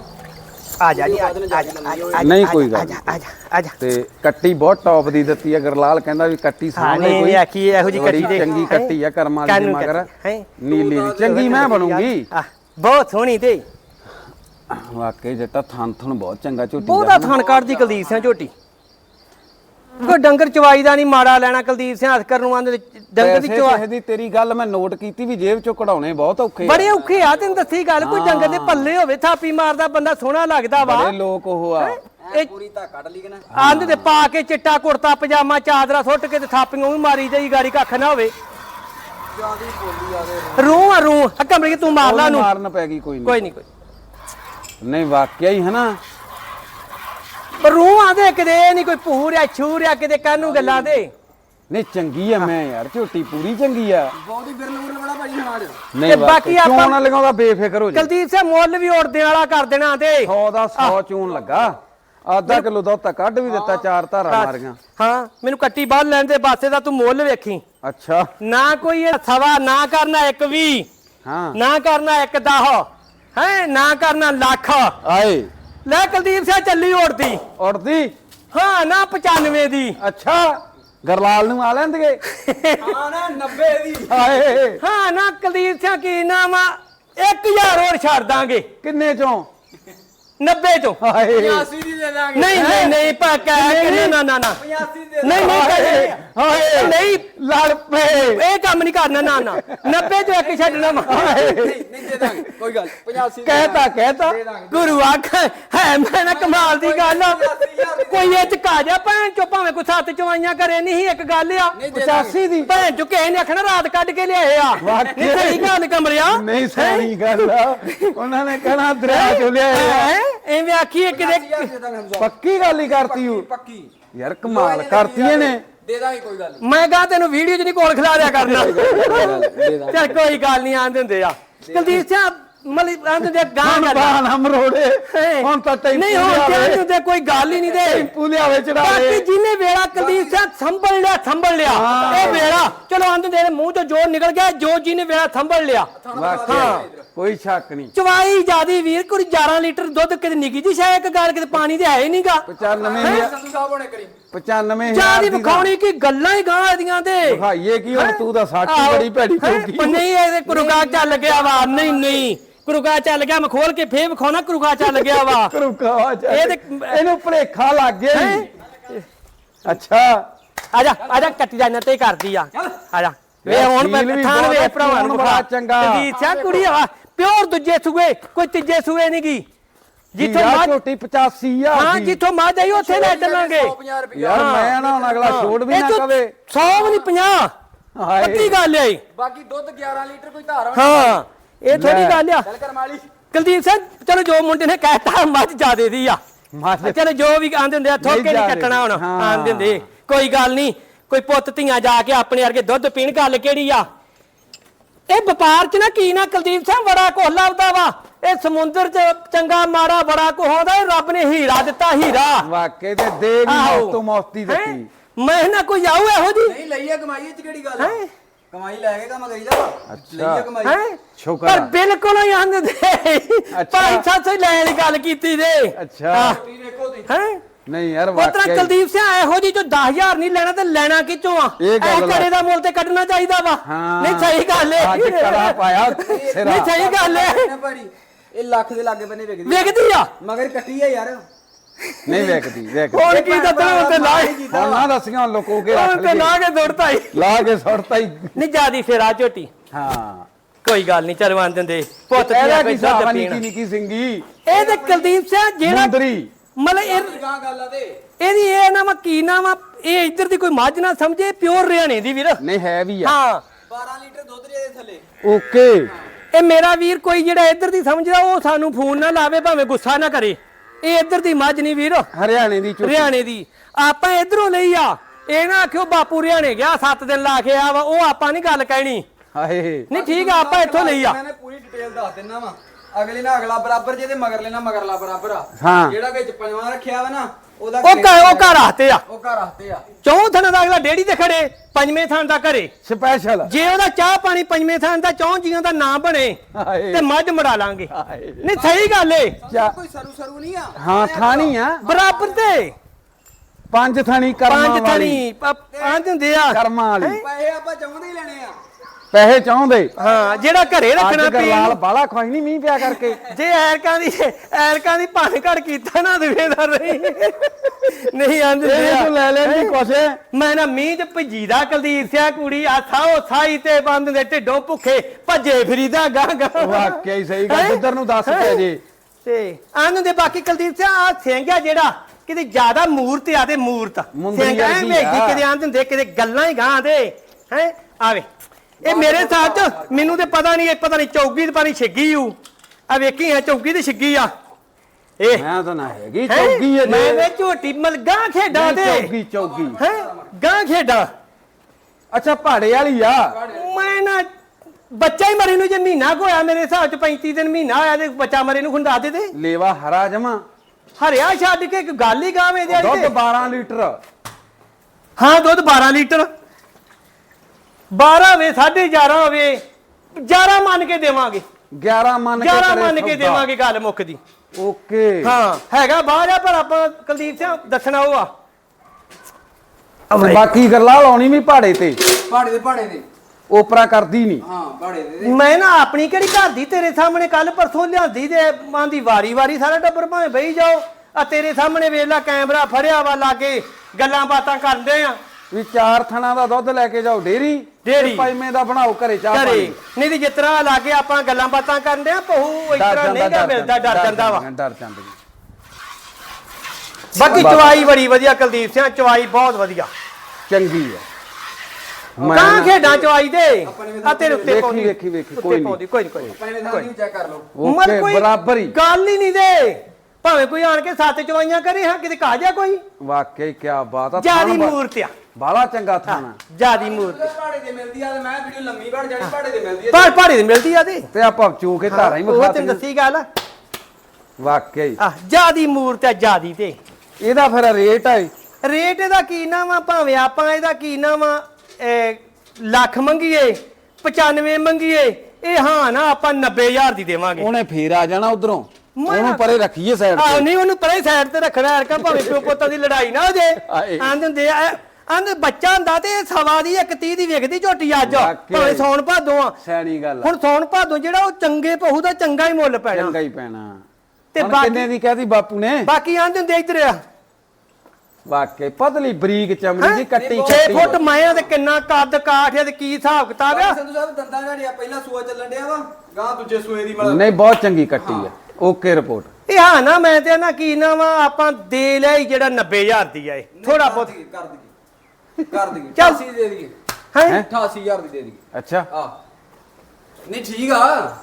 ਆ ਜਾ ਜੀ ਆ ਜਾ, ਆ ਜਾ, ਆ ਜਾ, ਨਹੀਂ ਕੋਈ ਗੱਲ ਆ ਜਾ ਆ ਜਾ ਆ ਜਾ। ਤੇ ਕੱਟੀ ਬਹੁਤ ਟੌਪ ਦੀ ਦਿੱਤੀ ਆ ਗਰਲਾਲ ਕਹਿੰਦਾ ਵੀ ਕੱਟੀ ਸਾਹਮਣੇ ਨਹੀਂ ਕੋਈ। ਇਹ ਆਖੀ ਇਹੋ ਜੀ ਬੜੀ ਕੱਟੀ ਦੇ ਚੰਗੀ ਕੱਟੀ ਆ ਕਰਮਾਂ ਦੀ ਕਾਨੂੰ ਮਗਰ। ਕੱਟੀ, ਹੈਂ? ਨੀਲੀ ਦੀ ਚੰਗੀ ਮੈਂ ਬਣੂੰਗੀ। ਬਹੁਤ ਸੋਹਣੀ ਤੇ। ਵਾਕਈ ਜੱਟਾ ਥਣ ਥਣ ਬਹੁਤ ਚੰਗਾ ਝੋਟੀ ਬਹੁਤਾ ਥਣ ਕੱਢਦੀ ਕੁਲਦੀਪ ਸਿੰਘ ਝੋਟੀ। ਕੋਈ ਡੰਗਰ ਚਵਾਈ ਦਾ ਨਹੀਂ ਮਾੜਾ ਲੈਣਾ ਕੁਲਦੀਪ ਸਿੰਘ ਹਸਕਰ ਨੂੰ ਆਂਦੇ ਡੰਗਰ ਦੀ ਚਵਾ ਦੀ ਤੇਰੀ ਗੱਲ ਮੈਂ ਨੋਟ ਕੀਤੀ ਵੀ ਜੇਬ ਚੋਂ ਕਢਾਉਣੇ ਬਹੁਤ ਔਖੇ ਆ। ਬੜੇ ਔਖੇ ਆ ਤੈਨੂੰ ਦੱਸੀ ਗੱਲ ਕੋਈ ਡੰਗਰ ਦੇ ਪੱਲੇ ਹੋਵੇ ਥਾਪੀ ਮਾਰਦਾ ਬੰਦਾ ਸੋਹਣਾ ਲੱਗਦਾ ਵਾ। ਬੜੇ ਲੋਕ ਉਹ ਆ। ਇਹ ਪੂਰੀ ਤਾਂ ਕੱਢ ਲਈ ਕਿ ਨਾ? ਆਂਦੇ ਤੇ ਪਾ ਕੇ ਚਿੱਟਾ ਕੁੜਤਾ ਪਜਾਮਾ ਚਾਦਰਾ ਸੁੱਟ ਕੇ ਤੇ ਥਾਪੀਆਂ ਵੀ ਮਾਰੀ ਜਾਈ ਗਾੜੀ ਕੱਖ ਨਾ ਹੋਵੇ। ਜਿਆਦੀ ਬੋਲੀ ਆ ਦੇ ਰੂਹ ਆ ਰੂਹ ਆ ਕਮਰੇ ਤੂੰ ਮਾਰ ਲਾ ਨੂੰ ਮਾਰਨ ਪੈ ਗਈ ਕੋਈ ਨਹੀਂ ਕੋਈ ਨਹੀਂ। ਕੋਈ ਨਹੀਂ। ਵਾਕਿਆ ਹੀ ਹਨਾ? ਪਰ ਰੂਹ ਆਂਦੇ ਕਿਤੇ ਨਹੀਂ ਕੋਈ ਭੂਰਿਆ ਛੂਰਿਆ ਕਿਤੇ ਕਾਨੂੰ ਗੱਲਾਂ ਦੇ? ਨਹੀਂ ਚੰਗੀ ਆ ਮੈਂ ਯਾਰ ਝੋਟੀ ਪੂਰੀ ਚੰਗੀ ਆ। ਬਹੁਤੀ ਬਿਰਲ ਬੁਰਲ ਬੜਾ ਭਾਜੀ ਨਾਲ ਨਹੀਂ ਤੇ ਬਾਕੀ ਕਿਉਂ ਆਪਾਂ- ਨਾ ਲਗਾਉਂਦਾ ਬੇਫਿਕਰ ਹੋ ਜਾ। ਕੁਲਦੀਪ ਸਿੰਘ ਮੁੱਲ ਵੀ ਉੜਦੇ ਵਾਲਾ ਕਰ ਦੇਣਾ ਤੇ। 100 ਦਾ 100 ਚੂਨ ਲੱਗਾ। ਆਧਾ ਕਿਲੋ ਦੁੱਧ ਤਾਂ ਕੱਢ ਵੀ ਦਿੱਤਾ ਚਾਰ ਧਾਰਾਂ ਮਾਰੀਆਂ। ਹਾਂ ਮੈਨੂੰ ਕੱਟੀ ਬਾਹਰ ਲੈਣ ਦੇ ਬਾਸੇ ਦਾ ਤੂੰ ਮੁੱਲ ਵੇਖੀ। ਅੱਛਾ। ਨਾ ਕੋਈ ਇਹ ਸਵਾ ਨਾ ਕਰਨਾ ਇੱਕ ਵੀ ਹਾਂ। ਨਾ ਕਰਨਾ ਇੱਕ ਦਹ ਹੈ ਨਾ ਕਰਨਾ ਲੱਖ। ਆਏ। ਲੈ ਕੁਲਦੀਪ ਸਿੰਘ ਚੱਲੀ ਉੜਦੀ। ਉੜਦੀ? ਹਾਂ ਨਾ 95 ਦੀ। ਅੱਛਾ ਗਰਲਾਲ ਨੂੰ ਆ ਲੈਂਦਗੇ? [laughs] ਹਾਂ ਨਾ 90 ਦੀ। ਆਏ ਹਾਂ ਨਾ ਕੁਲਦੀਪ ਸਿੰਘ ਕੀ ਨਾਮ ਆ? 1000 ਹੋਰ ਛੱਡ ਦਾਂਗੇ। ਕਿੰਨੇ ਚੋਂ? 90 ਚੋਂ। ਆਏ 85 ਦੀ ਦੇ ਦਾਂਗੇ। ਨਹੀਂ ਨਹੀਂ ਨਹੀਂ ਪਾਕਾ ਨਾ ਨਾ ਨਾ ਨਾ। 85 ਦੇ ਨਹੀਂ ਨਹੀਂ ਹਾਏ ਹਾਏ। ਨਹੀਂ ਲੜ ਪਏ। ਇਹ ਕੰਮ ਨਹੀਂ ਕਰਨਾ ਨਾ ਨਾ। 90 ਚੋਂ ਇੱਕ ਛੱਡਣਾ ਵਾ ਹਾਏ। ਨਹੀਂ ਨਹੀਂ ਦੇ ਦਾਂਗੇ। ਕੋਈ ਗੱਲ 85 ਦੀ ਕਹਿਤਾ ਕਹਿਤਾ। ਦੇ ਦਾਂਗੇ। ਗੁਰੂ ਆਖ ਹੈ ਮੈਂ ਨਾ ਕਮਾਲ ਦੀ ਗੱਲ ਆ। ਕੋਈ ਇਹ ਚ ਕਾ ਜਾ ਭੈਣ ਚੋ ਭਾਵੇਂ ਕੋਈ ਸੱਤ ਚਵਾਈਆਂ ਕਰੇ ਨਹੀਂ ਇੱਕ ਗੱਲ ਆ। ਨਹੀਂ ਦੇ ਦਾਂਗੇ। 85 ਦੀ। ਭੈਣ ਚੋ ਕਿਸੇ ਨੇ ਆਖਣਾ ਰਾਤ ਕੱਢ ਕੇ ਲਿਆਏ ਆ। ਵਾਕਈ। ਨਹੀਂ ਸਹੀ ਗੱਲ ਕਮਰਿਆ ਨਹੀਂ ਸਹੀ ਗੱਲ ਆ। ਉਹਨਾਂ ਨੇ ਕਹਿਣਾ ਦਰਿਆ ਚੋਂ ਲਿਆਏ ਆ। ਹੈ? ਐਵੇਂ ਆਖੀਏ ਕਿਤੇ 80000 ਦੇ ਦਾਂਗੇ ਹਮਜ਼ਾ ਪੱਕੀ ਗੱਲ ਹੀ ਕਰਤੀ ਹੂੰ ਪੱਕੀ। ਯਾਰ ਕਮਾਲ ਕਰਤੀ ਇਹਨੇ। ਦੇ ਦਾਂਗੇ ਕੋਈ ਗੱਲ ਮੈਂ ਕਹਾ ਤੈਨੂੰ ਵੀਡੀਓ 'ਚ ਨਹੀਂ ਕੋਲ ਖਿਲਾ ਦਿਆ ਕਰਨਾ। ਚੱਲ ਕੋਈ ਗੱਲ ਨਹੀਂ ਆਂਦੇ ਹੁੰਦੇ ਆ। ਕੁਲਦੀਪ ਸਿੰਘ ਮਲੀ ਆਂਦੇ ਹੁੰਦੇ ਆ, ਗਾਂ ਹੁਣ ਆ। ਬਾਣ ਮਰੋੜੇ ਹੁਣ ਤਾਂ ਟੈਂਪੂ ਨਹੀਂ ਹੁਣ ਲਿਆਵੇ। ਕਹਿੰਦੇ ਹੁੰਦੇ ਕੋਈ ਗੱਲ ਹੀ ਨਹੀਂ ਦੇ। ਟੈਂਪੂ ਲਿਆਵੇ ਚੜਾਵੇ ਬਾਕੀ ਜਿਹਨੇ ਵੇਲਾ ਕੁਲਦੀਪ ਸਿੰਘ ਸੰਭਲ ਲਿਆ ਸੰਭਲ ਲਿਆ। ਹਾਂ। ਇਹ ਵੇਲਾ। ਚਲੋ ਆਂਦੇ ਦੇ ਮੂੰਹ ਤੋਂ ਜੋਰ ਨਿਕਲ ਗਿਆ ਜੋ ਜਿਹਨੇ ਵੇਲਾ ਸੰਭਲ ਲਿਆ। ਵਾਕਿਆ ਕੋਈ ਸ਼ੱਕ ਨਹੀਂ। ਚਵਾਈ ਜਿਆਦੀ ਵੀਰ ਕੋਈ 11 ਲੀਟਰ ਦੁੱਧ ਕਿਤੇ ਨਿੱਕੀ ਜੀ ਸ਼ਾਇਦ ਇੱਕ ਗੱਲ ਕਿਤੇ ਪਾਣੀ ਤੇ ਹੈ ਹੀ ਨਹੀਂਗਾ। 95 ਸੰਧੂ ਸਾਹਿਬ ਹੋਣੇ ਕਰੀ 95000 ਜਿਆਦੀ ਦੀ ਵਿਖਾਉਣੀ ਕੀ ਗੱਲਾਂ ਹੀ ਗਾਂ ਇਹਦੀਆਂ ਤੇ। ਭਾਈਏ ਕੀ ਹੁਣ? ਤੂੰ ਤਾਂ ਆਹੋ। ਬੜੀ ਭੈੜੀ ਹੈਂ? ਉਹ ਨਹੀਂ ਇਹਦੇ ਕੁਰੂਗਾ ਚੱਲ ਗਿਆ ਵਾ। ਨਹੀਂ ਨਹੀਂ। ਕੁਰੂਗਾ ਚੱਲ ਗਿਆ ਮੈਂ ਖੋਲ ਕੇ ਫੇਰ ਵਿਖਾਉਣਾ ਕੁਰੂਗਾ ਚੱਲ ਗਿਆ ਵਾ। [laughs] ਰੁਕਾ ਜਾ ਇਹ ਤੇ- ਇਹਨੂੰ ਭਲੇਖਾ ਲੱਗ ਗਿਆ ਜੀ। ਅੱਛਾ। ਆ ਜਾ ਆ ਜਾ ਕੱਟੀ ਜਾਣਾ ਤੇ ਕਰਦੀ ਆ। ਆ ਜਾ। ਵੇ ਯਾਰ, ਹੁਣ ਮੈਂ ਫੀਲ ਵੀ ਥਾਣ ਬਹੁਤ ਵੇ ਹੈ, ਭਰਾਵਾਂ ਨੂੰ ਬੜਾ ਚੰਗਾ। ਜੀ ਸਿਆ ਕੁੜੀ ਆ। ਪਿਓਰ ਦੂਜੇ ਸੂਏ ਕੋਈ ਤੀਜੇ ਸੂਏ ਨਹੀਂ ਗੀ। ਜਿੱਥੋਂ ਜਿੱਥੋਂ ਮੱਝ ਝੋਟੀ 85 ਆ ਹਾਂ ਜਿੱਥੋਂ ਮੱਝ ਆਈ ਉੱਥੇ ਲੈ ਚੱਲਾਂਗੇ। 150 ਰੁਪਏ ਯਾਰ ਮੈਂ ਨਾ ਹੁਣ ਅਗਲਾ ਛੋੜ ਵੀ ਨਾ ਕਵੇ। 100 ਵੀ ਨਹੀਂ 50 ਹਾਏ। ਪੱਕੀ ਗੱਲ ਆਈ ਬਾਕੀ ਦੁੱਧ 11 ਲੀਟਰ ਕੋਈ ਧਾਰ ਹਾਂ। ਇਹ ਥੋੜੀ। ਗੱਲ ਆ ਚੱਲ ਕਰ ਮਾਲੀ ਕੁਲਦੀਪ ਸਿੰਘ ਚਲੋ ਜੋ ਮੁੰਡੇ ਨੇ ਕਹਿਤਾ ਮੱਝ ਜ਼ਿਆਦੇ ਦੀ ਆ ਚਲੋ ਜੋ ਵੀ ਆਂਦੇ ਹੁੰਦੇ ਆ ਥੋਕੇ ਨਹੀਂ। ਕੱਟਣਾ ਹੁਣ। ਆਂਦੇ ਹੁੰਦੇ ਕੋਈ ਗੱਲ ਨਹੀਂ ਕੋਈ ਪੁੱਤ ਧੀਆਂ ਜਾ ਕੇ ਆਪਣੇ ਵਰਗੇ ਦੁੱਧ ਪੀਣ ਗੱਲ ਕਿਹੜੀ ਆ ਇਹ ਵਪਾਰ ਚ ਨਾ ਕੀ ਨਾ ਕੁਲਦੀਪ ਸਿੰਘ ਬੜਾ ਕੁਝ ਲੱਭਦਾ ਵਾ ਇਹ ਸਮੁੰਦਰ ਚ ਚੰਗਾ ਮਾੜਾ ਬੜਾ ਕੁਝ ਹੁੰਦਾ ਇਹ ਰੱਬ ਨੇ ਹੀਰਾ ਦਿੱਤਾ ਹੀਰਾ ਵਾਕਈ ਤੇ ਦੇ ਵੀ। ਮੌਤੋਂ ਮੌਤੀ ਦਿੱਤੀ? ਮੈਂ ਨਾ ਕੋਈ ਆਉ ਇਹੋ ਜੀ ਨਹੀਂ ਲਈ ਆ ਕਮਾਈ ਚ ਕਿਹੜੀ ਗੱਲ ਹੈਂ? ਆ ਕਮਾਈ ਲੈ ਕੇ ਕੰਮ ਕਰੀਦਾ ਵਾ ਲਈ ਆ ਕਮਾਈ। ਹੈ? ਸ਼ੁਕਰ ਪਰ ਆ। ਬਿਲਕੁਲ ਹੀ ਆਂਦੇ ਦੇ। ਭਾਈ ਸਾਹਿਬ ਸੇ ਲੈਣ ਦੀ ਗੱਲ ਕੀਤੀ ਦੇ ਅੱਛਾ। ਤੁਸੀਂ ਵੇਖੋ ਤੁਸੀਂ। ਹੈ? ਨਹੀਂ ਯਾਰ ਪੁੱਤਰਾ ਵਾਕਈ ਕੁਲਦੀਪ ਸਿੰਘ ਇਹੋ ਜੀ ਜੋ 10000 ਨਹੀਂ ਲੈਣਾ ਤੇ ਲੈਣਾ ਕਿੱਥੋਂ ਆ? ਇਹ ਗੱਲ ਵਾ। ਕੜੇ ਦਾ ਮੁੱਲ ਤੇ ਕੱਢਣਾ ਚਾਹੀਦਾ ਵਾ। ਹਾਂ। ਨਹੀਂ ਸਹੀ ਗੱਲ ਏ। ਅੱਜ ਕੜਾ ਪਾਇਆ ਸਿਰਾ। ਨਹੀਂ ਸਹੀ ਗੱਲ ਨਾ ਭਾਰੀ ਇਹ ਲੱਖ ਦੇ ਲਾਗੇ ਬੰਨੇ ਵਿਕਦੀ ਵੇਖਦੀ ਆ? ਮਗਰ ਕੱਟੀ ਆ ਯਾਰ। ਨਹੀਂ ਵੇਖਦੀ ਵੇਖਦੀ। ਹੁਣ ਕੀ ਦੱਸਣਾ ਉਹ ਤੇ ਲਾ ਹੀ ਹੁਣ ਨਾ ਦੱਸੀਆਂ ਲੁਕੋ ਕੇ ਰੱਖ ਲਈਏ। ਲਾ ਕੇ ਦੌੜਤਾ ਹੀ। ਲਾ ਕੇ ਸੁੱਟਤਾ ਹੀ। ਨਹੀਂ ਜਿਆਦੀ ਫੇਰ ਆ ਝੋਟੀ। ਹਾਂ। ਕੋਈ ਗੱਲ ਨਹੀਂ ਚਲਵਾਨ ਦਿੰਦੇ ਪੁੱਤ ਇਹਦਾ ਦੀਆਂ ਕੀ ਕੋਈ ਦੁੱਧ ਆ ਪੀਣ। ਨਿੱਕੀ ਨਿੱਕੀ ਸਿੰਗੀ? ਇਹ ਤੇ ਕੁਲਦੀਪ ਸਿੰਘ ਜਿਹੜਾ ਮੁੰਦਰੀ। ਮਤਲਬ ਇਹ ਗਾਂ ਗੱਲ ਆ ਤੇ। ਇਹਦੀ ਇਹ ਨਾ ਵਾ ਕੀ ਨਾ ਵਾ ਇਹ ਇੱਧਰ ਦੀ ਕੋਈ ਮੱਝ ਨਾ ਸਮਝੇ ਪਿਓਰ ਹਰਿਆਣੇ ਦੀ ਵੀਰ। ਨਹੀਂ ਹੈ ਵੀ ਆ। ਹਾਂ। 12 ਲੀਟਰ ਦੁੱਧ ਦੇ ਥੱਲੇ। ਓਕੇ। ਇਹ ਮੇਰਾ ਵੀਰ ਕੋਈ ਜਿਹੜਾ ਇੱਧਰ ਦੀ ਸਮਝਦਾ ਉਹ ਸਾਨੂੰ ਫੋਨ ਨਾ ਲਾਵੇ ਭਾਵੇਂ ਗੁੱਸਾ ਨਾ ਕਰੇ। ਇਹ ਇੱਧਰ ਦੀ ਮੱਝ ਨਹੀਂ ਵੀਰ। ਹਰਿਆਣੇ ਦੀ ਚੋਟੀ। ਹਰਿਆਣੇ ਦੀ। ਆਪਾਂ ਇਧਰੋਂ ਲਈ ਆ। ਇਹ ਨਾ ਆਖਿਓ ਬਾਪੂ ਹਰਿਆਣੇ ਗਿਆ 7 ਦਿਨ ਲਾ ਕੇ ਆ ਵਾ ਉਹ ਆਪਾਂ ਨਹੀਂ ਗੱਲ ਕਹਿਣੀ। ਹਾਏ। ਨਹੀਂ ਠੀਕ ਆ ਆਪਾਂ ਇੱਥੋਂ ਲਈ ਆ। ਮੈਂ ਪੂਰੀ ਡਿਟੇਲ ਦੱਸ ਦਿੰਨਾ ਵਾ। ਅਗਲੇ ਨਾਲ ਅਗਲਾ ਬਰਾਬਰ ਜੇ ਤੇ ਮਗਰ ਲੈਣਾ ਮਗਰਲਾ ਬਰਾਬਰ ਆ। ਹਾਂ। ਜਿਹੜਾ ਵਿੱਚ ਪੰਜਵਾਂ ਰੱਖਿਆ ਵਾ ਨਾ ਉਹਦਾ ਉਹ ਘਰ ਉਹ ਘਰ ਆਤੇ ਆ। ਉਹ ਘਰ ਹੱਤੇ ਆ। ਚੌਂ ਥਾਂ ਦਾ ਅਗਲਾ ਡੇੜੀ ਤੇ ਖੜੇ ਪੰਜਵੇਂ ਥਾਂ ਦਾ ਘਰੇ। ਸਪੈਸ਼ਲ ਜੇ ਉਹਦਾ ਚਾਹ ਪਾਣੀ ਪੰਜਵੇਂ ਥਾਂ ਦਾ ਚੌਂ ਜੀਆਂ ਦਾ ਨਾਂ ਬਣੇ ਹਾਏ। ਤੇ ਮੱਝ ਮੜਾ ਲਾਂਗੇ। ਹਾਏ। ਨਹੀਂ ਸਹੀ ਗੱਲ ਏ। ਚਾ- ਕੋਈ ਸਰੂ ਸਰੂ ਨਹੀਂ ਆ। ਹਾਂ ਥਾਣੀ ਆ। ਬਰਾਬਰ ਤੇ। ਪੰਜ ਥਾਣੀ ਕਰਮਾਂ ਪੰਜ ਵਾਲੀ। ਥਣੀ ਪੰਜ ਹੁੰਦੇ ਆ। ਕਰਮਾਂ ਵਾਲੀ। ਪੈਸੇ ਆਪਾਂ ਚਾਹੁੰਦੇ ਹੀ ਲੈਣੇ ਆ। ਪੈਸੇ ਚਾਹੁੰਦੇ। ਹਾਂ ਜਿਹੜਾ ਘਰੇ ਰੱਖਣਾ ਗਰਲਾਲ ਪੀਣ ਬਾਲਾ ਖਵਾਈ ਨਹੀਂ ਮੀਂਹ ਪਿਆ ਕਰਕੇ। ਜੇ ਐਰਕਾਂ ਦੀ ਐਰਕਾਂ ਦੀ ਭੰਨ ਘੜ ਕੀਤਾ ਨਾ ਦੁਵੇਦਾਰ ਰਹੀ। ਨਹੀਂ ਆਂਦੇ ਤੂੰ ਲੈ ਲੈਂਦੀ ਕੁਛ ਮੈਂ ਨਾ ਮੀਂਹ ਚ ਭਜੀਦਾ ਕੁਲਦੀਪ ਸਿਆ ਕੁੜੀ ਆ ਥਾਓ ਥਾਈ ਤੇ ਬੰਦ ਦੇ ਢਿੱਡੋਂ ਭੁੱਖੇ ਭੱਜੇ ਫਰੀਦਾ ਗਾਂ ਗਾਂ। ਵਾਕਿਆ ਹੀ ਸਹੀ ਗੱਲ ਹੈਂ? ਜਿੱਧਰ ਨੂੰ ਦੱਸ ਪੈ ਜੇ। ਤੇ ਆਨੂੰ ਦੇ ਬਾਕੀ ਕੁਲਦੀਪ ਸਿਆ ਆ ਸਿੰਘਿਆ ਜਿਹੜਾ ਕਿਤੇ ਜ਼ਿਆਦਾ ਮੂਰਤ ਆ ਤੇ ਮੂਰਤ। ਸਿੰਘ ਐ ਵੇਖੀ। ਕਿਤੇ ਆਂਦੇ ਹੁੰਦੇ ਕਿਤੇ ਗੱਲਾਂ ਹੀ ਗਾਂ ਦੇ। ਹੈ? ਆਵੇ। ਇਹ ਮੇਰੇ ਸਾਥ ਚ? ਮੈਨੂੰ ਤੇ ਪਤਾ ਨਹੀਂ ਇਹ ਪਤਾ ਨਹੀਂ ਚੌਗੀ ਤੇ ਪਤਾ ਨਹੀਂ ਛਿੱਗੀ ਹੂ ਆ ਵੇਖੀ ਆ ਚੌਗੀ ਤੇ ਛਿੱਗੀ ਆ। ਇਹ ਮੈਂ ਤਾਂ ਨਾ ਹੈਗੀ ਹੈਂ? ਚੌਗੀ ਹੈ ਮੈਂ ਵੇ ਝੋਟੀ ਮਲਗਾ ਖੇਡਾਂ ਦੇ ਚੌਗੀ ਚੌਗੀ। ਹੈ? ਗਾਂ ਖੇਡਾਂ। ਅੱਛਾ ਪਹਾੜੇ ਵਾਲੀ ਆ। ਮੈਂ ਨਾ ਬੱਚਾ ਹੀ ਮਰੇ ਨੂੰ ਜੇ ਮਹੀਨਾ ਕੁ ਹੋਇਆ ਮੇਰੇ ਹਿਸਾਬ ਚ 35 ਦਿਨ ਮਹੀਨਾ ਹੋਇਆ ਤੇ ਬੱਚਾ ਮਰੇ ਨੂੰ ਖੁੰਡਾ ਦੇ ਤੇ ਲੇਵਾ ਹਰਾ ਜਮਾ। ਹਰਿਆ ਛੱਡ ਕੇ ਇੱਕ ਗੱਲ ਹੀ ਗਾਵੇਂ ਦੇ ਦੁੱਧ 12 ਲੀਟਰ। ਹਾਂ ਦੁੱਧ 12 ਲੀਟਰ। 12 ਹੋਵੇ 11.5 ਹੋਵੇ 11 ਮੰਨ ਕੇ ਦੇਵਾਂਗੇ। 11 ਮੰਨ ਕੇ 11 ਕਰੇ ਮੰਨ ਕੇ। ਦੇਵਾਂਗੇ ਗੱਲ ਮੁੱਕਦੀ ਓਕੇ। ਹਾਂ ਹੈਗਾ ਬਾਹਰ ਆ ਪਰ ਆਪਾਂ ਕੁਲਦੀਪ ਸਿੰਘ ਦੱਸਣਾ ਉਹ ਆ। ਬਾਕੀ ਗੱਲਾਂ ਲਾਉਣੀ ਵੀ ਪਹਾੜੇ ਤੇ। ਪਹਾੜੇ ਦੇ ਪਹਾੜੇ ਦੇ। ਓਪਰਾ ਕਰਦੀ ਨਹੀਂ। ਹਾਂ ਪਹਾੜੇ ਦੇ ਦੇ। ਮੈਂ ਨਾ ਆਪਣੀ ਕਿਹੜੀ ਘਰ ਦੀ ਤੇਰੇ ਸਾਹਮਣੇ ਕੱਲ ਪਰਸੋਂ ਲਿਆਂਦੀ ਤੇ ਮਾਂ ਦੀ ਵਾਰੀ ਵਾਰੀ ਸਾਰਾ ਟੱਬਰ ਭਾਵੇਂ ਬਈ ਜਾਓ। ਆ ਤੇਰੇ ਸਾਹਮਣੇ ਵੇਖ ਲੈ ਕੈਮਰਾ ਫੜਿਆ ਵਾ ਲਾਗੇ ਗੱਲਾਂ ਬਾਤਾਂ ਕਰਦੇ ਆ। ਵੀ ਚਾਰ ਥਣਾ ਦਾ ਦੁੱਧ ਲੈ ਕੇ ਜਾਓ ਡੇਰੀ ਡੇਅਰੀ। ਪੰਜਵੇਂ ਦਾ ਬਣਾਓ ਘਰੇ ਚਾਹ ਘਰੇ। ਪਾਣੀ। ਨਹੀਂ ਤੇ ਜਿਤਨਾ ਲਾਗੇ ਆਪਾਂ ਗੱਲਾਂ ਬਾਤਾਂ ਕਰਦੇ ਆ ਪਹੂ ਇਸ ਤਰ੍ਹਾਂ ਨਹੀਂ ਗਾ ਮਿਲਦਾ ਡਰ ਜਾਂਦਾ ਵਾ। ਡਰ ਜਾਂਦਾ ਬਾਕੀ ਚਵਾਈ ਬੜੀ ਵਧੀਆ ਕੁਲਦੀਪ ਸਿੰਘ ਚਵਾਈ ਬਹੁਤ ਵਧੀਆ। ਚੰਗੀ ਮੈਂ ਕਾਂ ਖੇਡਾਂ ਚਵਾਈ ਦੇ। ਆ ਤੇਰੇ ਉੱਤੇ ਵੇਖੀ, ਪਾਉਂਦੀ। ਵੇਖੀ, ਵੇਖੀ, ਕੋਈ ਨਹੀਂ। ਪਾਉਂਦੀ, ਕੋਈ ਨਹੀਂ ਕੋਈ ਨਹੀਂ ਆਪਣੇ ਵੇਦਾਂ ਦੀ ਚੈੱਕ ਕਰ ਲਓ। ਮਰ ਓਕੇ ਕੋਈ ਬਰਾਬਰ ਹੀ। ਗੱਲ ਹੀ ਨਹੀਂ ਦੇ। ਭਾਵੇਂ ਕੋਈ ਆਣ ਕੇ ਸੱਤ ਚਵਾਈਆਂ ਕਰੇ ਹਾਂ ਕਿਤੇ ਕਾ ਜਾ ਕੋਈ। ਵਾਕਈ ਕੀ ਬਾਤ ਆ ਜਿਆਦੀ ਮੂਰਤ ਆ ਬਾਲਾ ਚੰਗਾ ਥਾਣਾ ਜਿਆਦੀ ਮੂਰਤ। ਪਹਾੜੇ ਦੇ ਮਿਲਦੀ ਆ ਤੇ ਮੈਂ ਵੀਡੀਓ ਲੰਮੀ ਬਣ ਜਾਣੀ ਪਹਾੜੇ ਦੇ ਮਿਲਦੀ ਆ ਪਰ ਭਾੜੇ ਦੀ ਮਿਲਦੀ ਆ ਤੇ ਤੇ ਆਪਾਂ ਚੋ ਕੇ ਧਾਰਾਂ ਹੀ ਉਹ ਤੈਨੂੰ ਦੱਸੀ ਗੱਲ। ਵਾਕਈ ਆ ਜਿਆਦੀ ਮੂਰਤ ਆ ਜਿਆਦੀ ਤੇ। ਇਹਦਾ ਫਿਰ ਰੇਟ ਹੈ ਰੇਟ ਇਹਦਾ ਕੀ ਨਾ ਵਾ ਭਾਵੇਂ ਆਪਾਂ ਇਹਦਾ ਕੀ ਨਾ ਵਾ ਇਹ ਲੱਖ ਮੰਗੀਏ 95 ਮੰਗੀਏ ਇਹ ਹਾਂ ਨਾ ਆਪਾਂ 90000 ਦੀ ਦੇਵਾਂਗੇ। ਉਹਨੇ ਫੇਰ ਆ ਜਾਣਾ ਉਧਰੋਂ। ਮੈਂ- ਉਹਨੂੰ ਪਰੇ ਰੱਖੀਏ ਸਾਈਡ ਆਹ ਤੇ। ਨਹੀਂ ਉਹਨੂੰ ਪਰੇ ਸਾਈਡ ਤੇ ਰੱਖਣਾ ਐਰਕਾ ਭਾਵੇਂ ਪਿਓ ਪੁੱਤਾਂ ਦੀ ਲੜਾਈ ਨਾ ਹੋ ਜੇ। ਆਏ। ਆਂਦੇ ਹੁੰਦੇ ਆ ਆਂਦੇ ਬੱਚਾ ਹੁੰਦਾ ਤੇ ਇਹ ਸਵਾ ਦੀ ਇੱਕ 30 ਦੀ ਵਿਕਦੀ ਝੋਟੀ ਅੱਜ। ਵਾਕਈ। ਭਾਵੇਂ ਸੌਣ ਭਾਦੋਂ ਆ। ਸਿਆਣੀ ਗੱਲ ਆ। ਹੁਣ ਸੌਣ ਭਾਦੋਂ ਜਿਹੜਾ ਉਹ ਚੰਗੇ ਪਹੂ ਦਾ ਚੰਗਾ ਹੀ ਮੁੱਲ ਪੈਣਾ। ਚੰਗਾ ਹੀ ਪੈਣਾ। ਤੇ ਬਾਕੀ- ਕਿੰਨੇ ਦੀ ਕਹਦੀ ਬਾਪੂ ਨੇ? ਬਾਕੀ ਆਂਦੇ ਹੁੰਦੇ ਇੱਧਰ ਆ। ਵਾਕਈ ਪਤਲੀ ਬਰੀਕ ਚਮੜੀ ਦੀ ਕੱਟੀ 6 ਕੱਟੀ। ਫੁੱਟ ਮਾਇਆ ਤੇ ਕਿੰਨਾ ਕੱਦ ਕਾਠ ਆ ਤੇ ਕੀ ਹਿਸਾਬ ਕਿਤਾਬ ਆ? ਸੰਧੂ ਸਾਹਿਬ ਦੰਦਾਂ ਝਾੜਿਆ ਪਹਿਲਾ ਸੂਆ ਚੱਲਣ ਡਿਆ ਵਾ ਗਾਂ ਦੂਜੇ ਸੂਏ ਦੀ ਮਤਲਬ। ਨਹੀਂ ਬਹੁਤ ਚੰਗੀ ਕੱਟੀ ਹੈ ਓਕੇ ਰਿਪੋਰਟ। ਇਹ ਹਾਂ ਨਾ ਮੈਂ ਤੇ ਨਾ ਕੀ ਨਾ ਵਾ ਆਪਾਂ ਦੇ ਲਿਆ ਈ ਜਿਹੜਾ 90000 ਦੀ ਆ ਇਹ। ਥੋੜਾ ਬਹੁਤ ਕਰ ਦਈਏ। ਕਰ ਦਈਏ ਚੱਲ। 88 ਦੇ ਦਈਏ। ਹੈ? 88000 ਦੀ ਦੇ ਦਈਏ। ਅੱਛਾ। ਆ ਨਹੀਂ ਠੀਕ ਆ।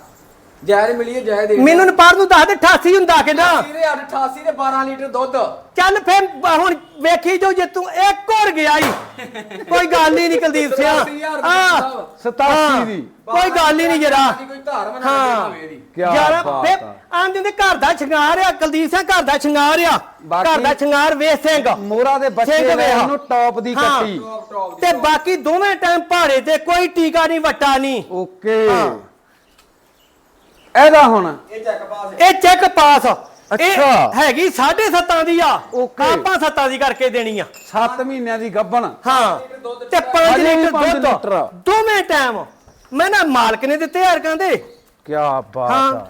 ਜਾਇਜ਼ ਮਿਲੀਏ ਜਾਇਜ਼ ਦੇ ਮੈਨੂੰ ਨਪਾਰ ਨੂੰ ਦੱਸ ਦੇ 88 ਹੁੰਦਾ ਕਿੰਨਾ 88 ਦੇ 88 ਦੇ 12 ਲੀਟਰ ਦੁੱਧ। ਚੱਲ ਫੇਰ ਹੁਣ ਵੇਖੀ ਜੋ ਜੇ ਤੂੰ ਇੱਕ ਹੋਰ ਗਿਆ ਈ। ਕੋਈ ਗੱਲ ਹੀ ਨਹੀਂ ਕੁਲਦੀਪ ਸਿੰਘ 87,000 ਦੀ। ਆ 87 ਦੀ। ਕੋਈ ਗੱਲ ਹੀ ਨਹੀਂ ਜਰਾ ਕੋਈ ਧਾਰ ਬਣਾ ਹਾਂ। ਇਹਦੀ। ਯਾਰ ਫੇਰ ਆਂਦੇ ਨੇ ਘਰ ਦਾ ਸ਼ਿੰਗਾਰ ਆ ਕੁਲਦੀਪ ਸਿੰਘ ਘਰ ਦਾ ਸ਼ਿੰਗਾਰ ਆ। ਘਰ ਦਾ ਸ਼ਿੰਗਾਰ ਵੇਖ ਸਿੰਘ। ਮੋਰਾ ਦੇ ਬੱਚੇ ਨੇ। ਉਹਨੂੰ ਟੌਪ ਦੀ ਹਾਂ। ਕੱਟੀ। ਦੀ। ਤੇ ਬਾਕੀ ਦੋਵੇਂ ਟਾਈਮ ਭਾੜੇ ਤੇ ਕੋਈ ਟੀਕਾ ਨਹੀਂ ਵੱਟਾ ਨਹੀਂ ਓਕੇ। ਹਾਂ। ਇਹਦਾ ਹੁਣ। ਇਹ ਚੱਕ ਪਾਸ ਇਹ ਚੈੱਕ ਪਾਸ ਇਹ ਅੱਛਾ। ਹੈਗੀ 7.5 ਦੀ ਆ। ਓਕੇ। ਆਪਾਂ 7 ਦੀ ਕਰਕੇ ਦੇਣੀ ਆ। 7 ਮਹੀਨਿਆਂ ਦੀ ਗੱਭਣ। ਹਾਂ। ਤੇ 5 ਹਜੇ ਵੀ ਲੀਟਰ ਪੰਜ ਦੁੱਧ। ਲੀਟਰ। ਦੋਵੇਂ ਟਾਈਮ ਮੈਂ ਨਾ ਮਾਲਕ ਨੇ ਦਿੱਤੇ ਯਾਰ ਕਹਿੰਦੇ ਕੀ ਬਾਤ ਹਾਂ। ਆ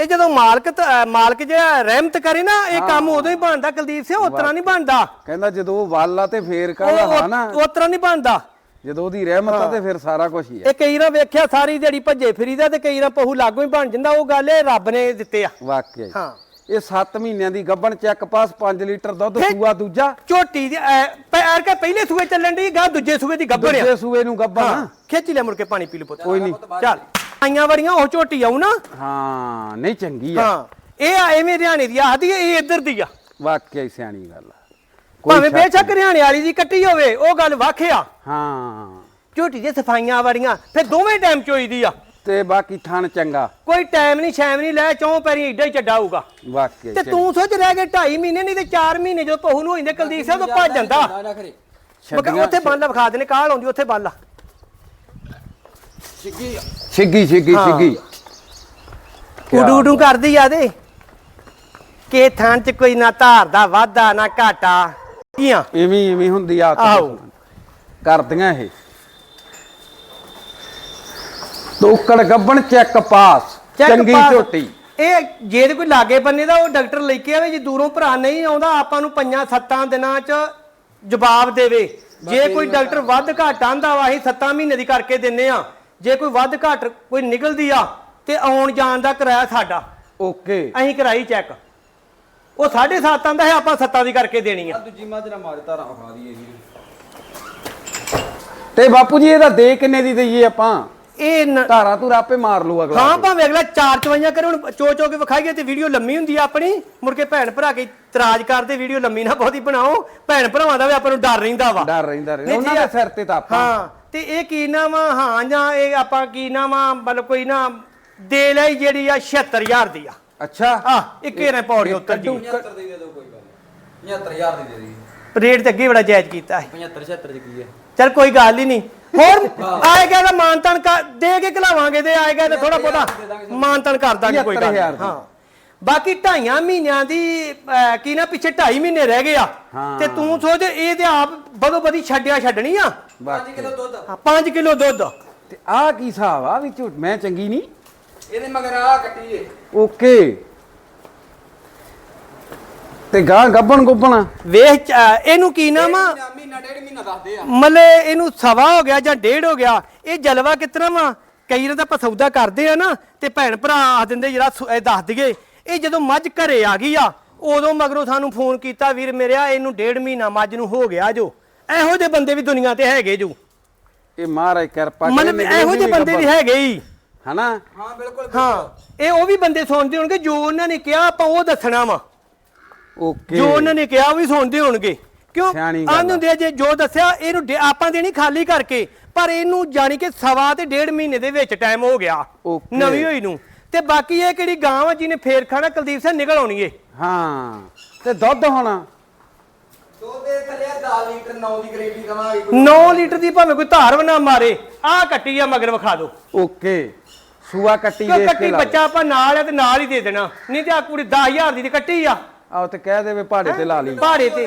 ਇਹ ਜਦੋਂ ਮਾਲਕ ਤ- ਅਹ ਮਾਲਕ ਜਿਹੜਾ ਰਹਿਮਤ ਕਰੇ ਨਾ ਇਹ ਕੰਮ ਉਦੋਂ ਹੀ ਬਣਦਾ ਕੁਲਦੀਪ ਸਿੰਘ ਉਸ ਤਰ੍ਹਾਂ ਨਹੀਂ ਬਣਦਾ। ਕਹਿੰਦਾ ਜਦੋਂ ਉਹ ਵੱਲ ਆ ਤੇ ਫੇਰ ਉਹ ਕਹਿੰਦਾ ਹਾਂ ਨਾ ਉਸ ਤਰ੍ਹਾਂ ਨਹੀਂ ਬਣਦਾ। ਜਦੋਂ ਉਹਦੀ ਰਹਿਮਤ ਆ ਤੇ ਫਿਰ ਸਾਰਾ ਕੁਝ ਹੀ ਆ। ਇਹ ਕਈ ਨਾ ਵੇਖਿਆ ਸਾਰੀ ਦਿਹਾੜੀ ਭੱਜੇ ਫਿਰੀਦਾ ਤੇ ਕਈ ਨਾ ਪਹੂ ਲਾਗੋਂ ਹੀ ਬਣ ਜਾਂਦਾ ਉਹ ਗੱਲ ਇਹ ਰੱਬ ਨੇ ਦਿੱਤੇ ਆ। ਵਾਕਿਆ ਹੀ। ਇਹ 7 ਮਹੀਨਿਆਂ ਦੀ ਗੱਭਣ ਚੈੱਕ ਪਾਸ 5 ਲੀਟਰ ਦੁੱਧ ਸੂਆ ਦੂਜਾ। ਝੋਟੀ ਦੀ ਪੈਰ ਕੇ ਪਹਿਲੇ ਸੂਏ ਚੱਲਣ ਦੀ ਗਾ ਦੂਜੇ ਸੂਏ ਦੀ ਆ। ਦੂਜੇ ਸੂਏ ਨੂੰ ਗੱਭਣ ਹਾਂ ਖਿੱਚ ਲੈ ਮੁੜ ਕੇ ਪਾਣੀ ਪੀ ਲਓ ਪੁੱਤ। ਕੋਈ ਨਹੀਂ। ਚੱਲ ਆਈਆਂ ਵੜੀਆਂ ਉਹ ਝੋਟੀ ਆਉ ਨਾ। ਹਾਂ ਨਹੀਂ ਚੰਗੀ ਆ। ਹਾਂ ਇਹ ਐਵੇਂ ਹਰਿਆਣੇ ਦੀ ਆਖਦੀ ਇਹ ਇੱਧਰ ਦੀ ਆ। ਵਾਕਿਆ ਹੀ ਸਿਆਣੀ ਗੱਲ ਆ। ਭਾਵੇਂ ਸ਼ੱਕ ਬੇਸ਼ੱਕ ਹਰਿਆਣੇ ਵਾਲੀ ਦੀ ਕੱਟੀ ਹੋਵੇ ਉਹ ਗੱਲ ਵਾਖਿਆ ਹਾਂ। ਝੋਟੀ ਦੇ ਸਫਾਈਆਂ ਵੜੀਆਂ ਫਿਰ ਦੋਵੇਂ ਟਾਈਮ ਚੋਈਦੀ ਆ। ਤੇ ਬਾਕੀ ਥਣ ਚੰਗਾ। ਕੋਈ ਟਾਈਮ ਨਹੀਂ ਸ਼ੈਮ ਨਹੀਂ ਲੈ ਚੌਂ ਪੈਰੀ ਏਡਾ ਹੀ ਚੱਡਾ ਹੋਊਗਾ ਵਾਕਿਆ ਤੇ ਤੂੰ ਸੋਚ ਰਹਿ ਗਏ 2.5 ਮਹੀਨੇ ਨਹੀਂ ਤੇ 4 ਮਹੀਨੇ ਜਦੋਂ ਪਹੂ ਨੂੰ ਹੋ ਜਾਂਦੇ ਕੁਲਦੀਪ ਸਿੰਘ ਤੋਂ ਭੱਜ ਜਾਂਦਾ ਨਾ ਖਰੇ। ਮੈਂ ਕਿਹਾ ਉੱਥੇ ਬੰਨ ਲਾ ਵਿਖਾ ਦੇਣੇ ਕਾਲ ਆਉਂਦੀ ਉੱਥੇ ਬੰਨ ਲਾ। ਸਿੱਗੀ ਛਿੱਗੀ ਛਿੱਗੀ ਹਾਂ। ਛਿੱਗੀ। ਉਡੂ ਉਡੂ ਕਰਦੀ ਆ ਦੇ। ਕਿ ਥਾਂ ਚ ਕੋਈ ਨਾ ਧਾਰ ਦਾ ਵਾਧਾ ਨਾ ਘਾਟਾ। ਕੀਆਂ? ਹੀ- ਐਵੇਂ ਹੁੰਦੀ ਆ ਆਹੋ। ਕਰਦੀਆਂ ਇਹ। ਤੋਕੜ ਗੱਬਣ ਚੈੱਕ ਪਾਸ ਚੈੱਕ ਚੰਗੀ ਪਾਸ। ਝੋਟੀ। ਇਹ ਜੇ ਤੇ ਕੋਈ ਲਾਗੇ ਬੰਨੇ ਦਾ ਉਹ ਡਾਕਟਰ ਲੈ ਕੇ ਆਵੇ ਜੇ ਦੂਰੋਂ ਭਰਾ ਨਹੀਂ ਆਉਂਦਾ ਆਪਾਂ ਨੂੰ ਪੰਜਾਂ ਸੱਤਾਂ ਦਿਨਾਂ ਚ ਜਵਾਬ ਦੇਵੇ। ਜੇ ਕੋਈ ਡਾਕਟਰ ਵੱਧ ਘੱਟ ਆਂਦਾ ਵਾ ਅਸੀਂ ਸੱਤਾਂ ਮਹੀਨੇ ਦੀ ਕਰਕੇ ਦਿੰਨੇ ਆ। ਜੇ ਕੋਈ ਵੱਧ ਘੱਟ ਕੋਈ ਨਿਕਲਦੀ ਆ ਤੇ ਆਉਣ ਜਾਣ ਦਾ ਕਿਰਾਇਆ ਸਾਡਾ। ਓਕੇ। ਅਸੀਂ ਕਰਾਈ ਚੈੱਕ। ਉਹ 7.5 ਆਂਦਾ ਹੈ ਆਪਾਂ ਸੱਤਾਂ ਦੀ ਕਰਕੇ ਦੇਣੀ ਆ। ਆ ਦੂਜੀ ਮੱਝ ਨਾ ਮਾਰ ਧਾਰਾਂ ਵਿਖਾ ਦਈਏ ਜੀ। ਤੇ ਬਾਪੂ ਜੀ ਇਹਦਾ ਦੇ ਕਿੰਨੇ ਦੀ ਦਈਏ ਆਪਾਂ? ਇਹ ਨ- ਧਾਰਾ ਤੂੰ ਆਪੇ ਮਾਰ ਲੂ ਅਗਲਾ ਹਾਂ ਭਾਵੇਂ ਅਗਲਾ ਚਾਰ ਚਵਾਈਆਂ ਕਰੇ ਹੁਣ ਚੋ ਚੋ ਕੇ ਵਿਖਾਈਏ ਤੇ ਵੀਡੀਓ ਲੰਮੀ ਹੁੰਦੀ ਆ ਆਪਣੀ। ਮੁੜ ਕੇ ਭੈਣ ਭਰਾ ਕੇ ਇਤਰਾਜ਼ ਕਰਦੇ ਵੀਡੀਓ ਲੰਮੀ ਨਾ ਬਹੁਤੀ ਬਣਾਓ। ਭੈਣ ਭਰਾਵਾਂ ਦਾ ਵੀ ਆਪਾਂ ਨੂੰ ਡਰ ਰਹਿੰਦਾ ਵਾ। ਡਰ ਰਹਿੰਦਾ ਰਹਿੰਦਾ। ਨਹੀਂ ਉਹਨਾਂ ਦੇ ਸਿਰ ਤੇ ਤਾਂ ਆਪਾਂ। ਹਾਂ ਤੇ ਇਹ ਕੀ ਨਾ ਵਾ ਹਾਂ ਜਾਂ ਇਹ ਆਪਾਂ ਕੀ ਨਾ ਵਾ ਮਤਲਬ ਕੋਈ ਨਾ ਦੇ ਲਈ ਜਿਹੜੀ ਆ 76000 ਦੀ ਆ। ਅੱਛਾ। ਆ ਇੱਕੇ ਨੇ ਪੌੜੀ ਉੱਤਰ ਜੀ 75 ਦੀ ਦੇ ਦਿਓ ਕੋਈ ਗੱਲ ਨਹੀਂ। 75000 ਦੀ ਦੇ ਦਈਏ। ਰੇਟ ਤੇ ਅੱਗੇ ਬੜਾ ਜਾਇਜ਼ ਕੀਤਾ ਹੈ। 75 76 ਦੀ ਕੀ ਹੈ? ਚਲ ਕੋਈ ਗੱਲ ਹੀ ਨਹੀਂ। ਹੋਰ ਆਏਗਾ ਤਾਂ ਮਾਨਤਨ ਕਰ ਦੇ ਕੇ ਖਲਾਵਾਂਗੇ ਤੇ ਆਏਗਾ ਤਾਂ ਥੋੜਾ ਬਹੁਤਾ ਮਾਨਤਨ ਕਰ ਦਾਂਗੇ ਕੋਈ ਗੱਲ 75,000 ਨਹੀਂ। ਦੀ। ਹਾਂ। ਬਾਕੀ ਢਾਈਆਂ ਮਹੀਨਿਆਂ ਦੀ ਕੀ ਨਾ ਪਿੱਛੇ ਢਾਈ ਮਹੀਨੇ ਰਹਿ ਗਏ ਆ। ਹਾਂ। ਤੇ ਤੂੰ ਸੋਚ ਇਹ ਤੇ ਆਪ ਬਦੋ ਬਦੀ ਛੱਡਿਆ ਛੱਡਣੀ ਆ? 5 ਕਿਲੋ ਦੁੱਧ। 5 ਕਿਲੋ ਦੁੱਧ। ਤੇ ਆਹ ਕੀ ਹਿਸਾਬ ਆ ਵੀ ਝੂਠ ਮੈਂ ਚੰਗੀ ਨਹੀਂ? ਇਹਦੇ ਮਗਰ ਆ ਕੱਟੀ ਏ ਓਕੇ। ਤੇ ਗਾਂ ਗੱਬਣ ਗੁੱਬਣ? ਵੇਖ ਇਹਨੂੰ ਕੀ ਨਾ ਵਾ ਮਹੀਨਾ ਮਹੀਨਾ ਡੇਢ ਮਹੀਨਾ ਦੱਸਦੇ ਆ। ਮਲੇ ਇਹਨੂੰ ਸਵਾ ਹੋ ਗਿਆ ਜਾਂ ਡੇਢ ਹੋ ਗਿਆ ਇਹ ਜਲਵਾ ਕਿਤਨਾ ਵਾ? ਕਈ ਵਾਰ ਤਾਂ ਆਪਾਂ ਸੌਦਾ ਕਰਦੇ ਆ ਨਾ ਤੇ ਭੈਣ ਭਰਾ ਆ ਦਿੰਦੇ ਜਿਹੜਾ ਸੁ- ਇਹ ਦੱਸ ਦਈਏ ਇਹ ਜਦੋਂ ਮੱਝ ਘਰੇ ਆ ਗਈ ਆ ਉਦੋਂ ਮਗਰੋਂ ਸਾਨੂੰ ਫੋਨ ਕੀਤਾ ਵੀਰ ਮੇਰਿਆ ਇਹਨੂੰ ਡੇਢ ਮਹੀਨਾ ਮੱਝ ਨੂੰ ਹੋ ਗਿਆ ਜੋ। ਇਹੋ ਜਿਹੇ ਬੰਦੇ ਵੀ ਦੁਨੀਆ ਤੇ ਹੈਗੇ ਜੋ। ਇਹ ਮਹਾਰਾਜ ਕਿਰਪਾ ਕਰੇ ਮਤਲਬ ਇਹੋ ਜਿਹੇ ਵੀ ਬੰਦੇ ਵੀ ਗੱਭਣ। ਹੈਗੇ ਹੀ। ਹਨਾ? ਹਾਂ ਬਿਲਕੁਲ ਹਾਂ ਇਹ ਉਹ ਵੀ ਬੰਦੇ ਸੁਣਦੇ ਹੋਣਗੇ ਜੋ ਉਹਨਾਂ ਨੇ ਕਿਹਾ ਆਪਾਂ ਉਹ ਦੱਸਣਾ ਵਾ। ਓਕੇ। ਜੋ ਉਹਨਾਂ ਨੇ ਕਿਹਾ ਉਹ ਵੀ ਸੁਣਦੇ ਹੋਣਗੇ। ਕਿਉਂ? ਸਿਆਣੀ ਗੱਲ ਆਂਦੇ ਹੁੰਦੇ ਆ ਜੇ ਜੋ ਦੱਸਿਆ ਇਹਨੂੰ ਡੇ- ਆਪਾਂ ਦੇਣੀ ਖਾਲੀ ਕਰਕੇ ਪਰ ਇਹਨੂੰ ਜਾਣੀ ਕਿ ਸਵਾ ਤੇ ਡੇਢ ਮਹੀਨੇ ਦੇ ਵਿੱਚ ਟਾਈਮ ਹੋ ਗਿਆ. ਨਵੀਂ ਹੋਈ ਨੂੰ। ਤੇ ਬਾਕੀ ਇਹ ਕਿਹੜੀ ਗਾਂ ਆ ਜਿਹਨੇ ਫੇਰ ਖਾਣਾ ਕੁਲਦੀਪ ਸਿੰਘ ਨਿਕਲ ਆਉਣੀ ਏ? ਹਾਂ ਤੇ ਦੁੱਧ ਹੋਣਾ? ਦੁੱਧ ਦੇ ਥੱਲੇ 10 ਲੀਟਰ 9 ਦੀ ਗਰੇਡੀ ਦਵਾਂਗੇ। 9 ਲੀਟਰ ਦੀ ਭਾਵੇਂ ਕੋਈ ਧਾਰ ਵੀ ਨਾ ਮਾਰੇ ਆਹ ਕੱਟੀ ਆ ਮਗਰ ਵਿਖਾ ਦਿਓ। ਓਕੇ। ਸੂਆ ਕੱਟੀ ਕੱਟੀ ਕੇ ਲਾ ਬੱਚਾ ਆਪਾਂ ਨਾਲ ਆ ਤੇ ਨਾਲ ਹੀ ਦੇ ਦੇਣਾ। ਨਹੀਂ ਤੇ ਆ ਕੁੜੀ 10000 ਦੀ ਤੇ ਕੱਟੀ ਆ। ਆਓ ਤੇ ਕਹਿ ਦੇਵੇ ਪਹਾੜੇ ਤੇ ਲਾ ਲਈ। ਪਹਾੜੇ ਤੇ।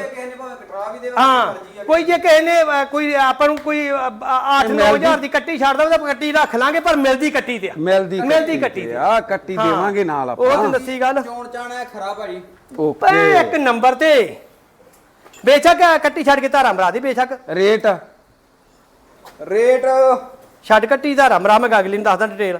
ਹਾਂ ਕੋਈ ਜੇ ਕਿਸੇ ਨੇ ਕੋਈ ਆਪਾਂ ਨੂੰ ਕੋਈ 8-9000 ਦੀ ਕੱਟੀ ਛੱਡ ਦਵੇ ਤਾਂ ਕੱਟੀ ਰੱਖ ਲਾਂਗੇ ਪਰ ਮਿਲਦੀ ਕੱਟੀ ਤੇ ਆ। ਮਿਲਦੀ ਮਿਲਦੀ ਕੱਟੀ ਤੇ ਆ। ਕੱਟੀ ਹਾਂ। ਦੇਵਾਂਗੇ ਨਾਲ ਉਹ ਤੇ ਆਪਾਂ ਦੱਸੀ ਗੱਲ। ਚੋਣ ਚਾਣਾ ਹੈ ਖਰਾ ਭਾਜੀ। ਪੈ ਓਕੇ ਇੱਕ ਨੰਬਰ ਤੇ। ਬੇਸ਼ੱਕ ਕੱਟੀ ਛੱਡ ਕੇ ਧਾਰਾ ਮਰਾ ਦੇ ਬੇਸ਼ੱਕ। ਰੇਟ? ਰੇਟ? ਛੱਡ ਕੱਟੀ ਧਾਰਾ ਮਰਾ ਮੈਂ ਅਗਲੀ ਨੂੰ ਦੱਸਦਾ ਡਿਟੇਲ।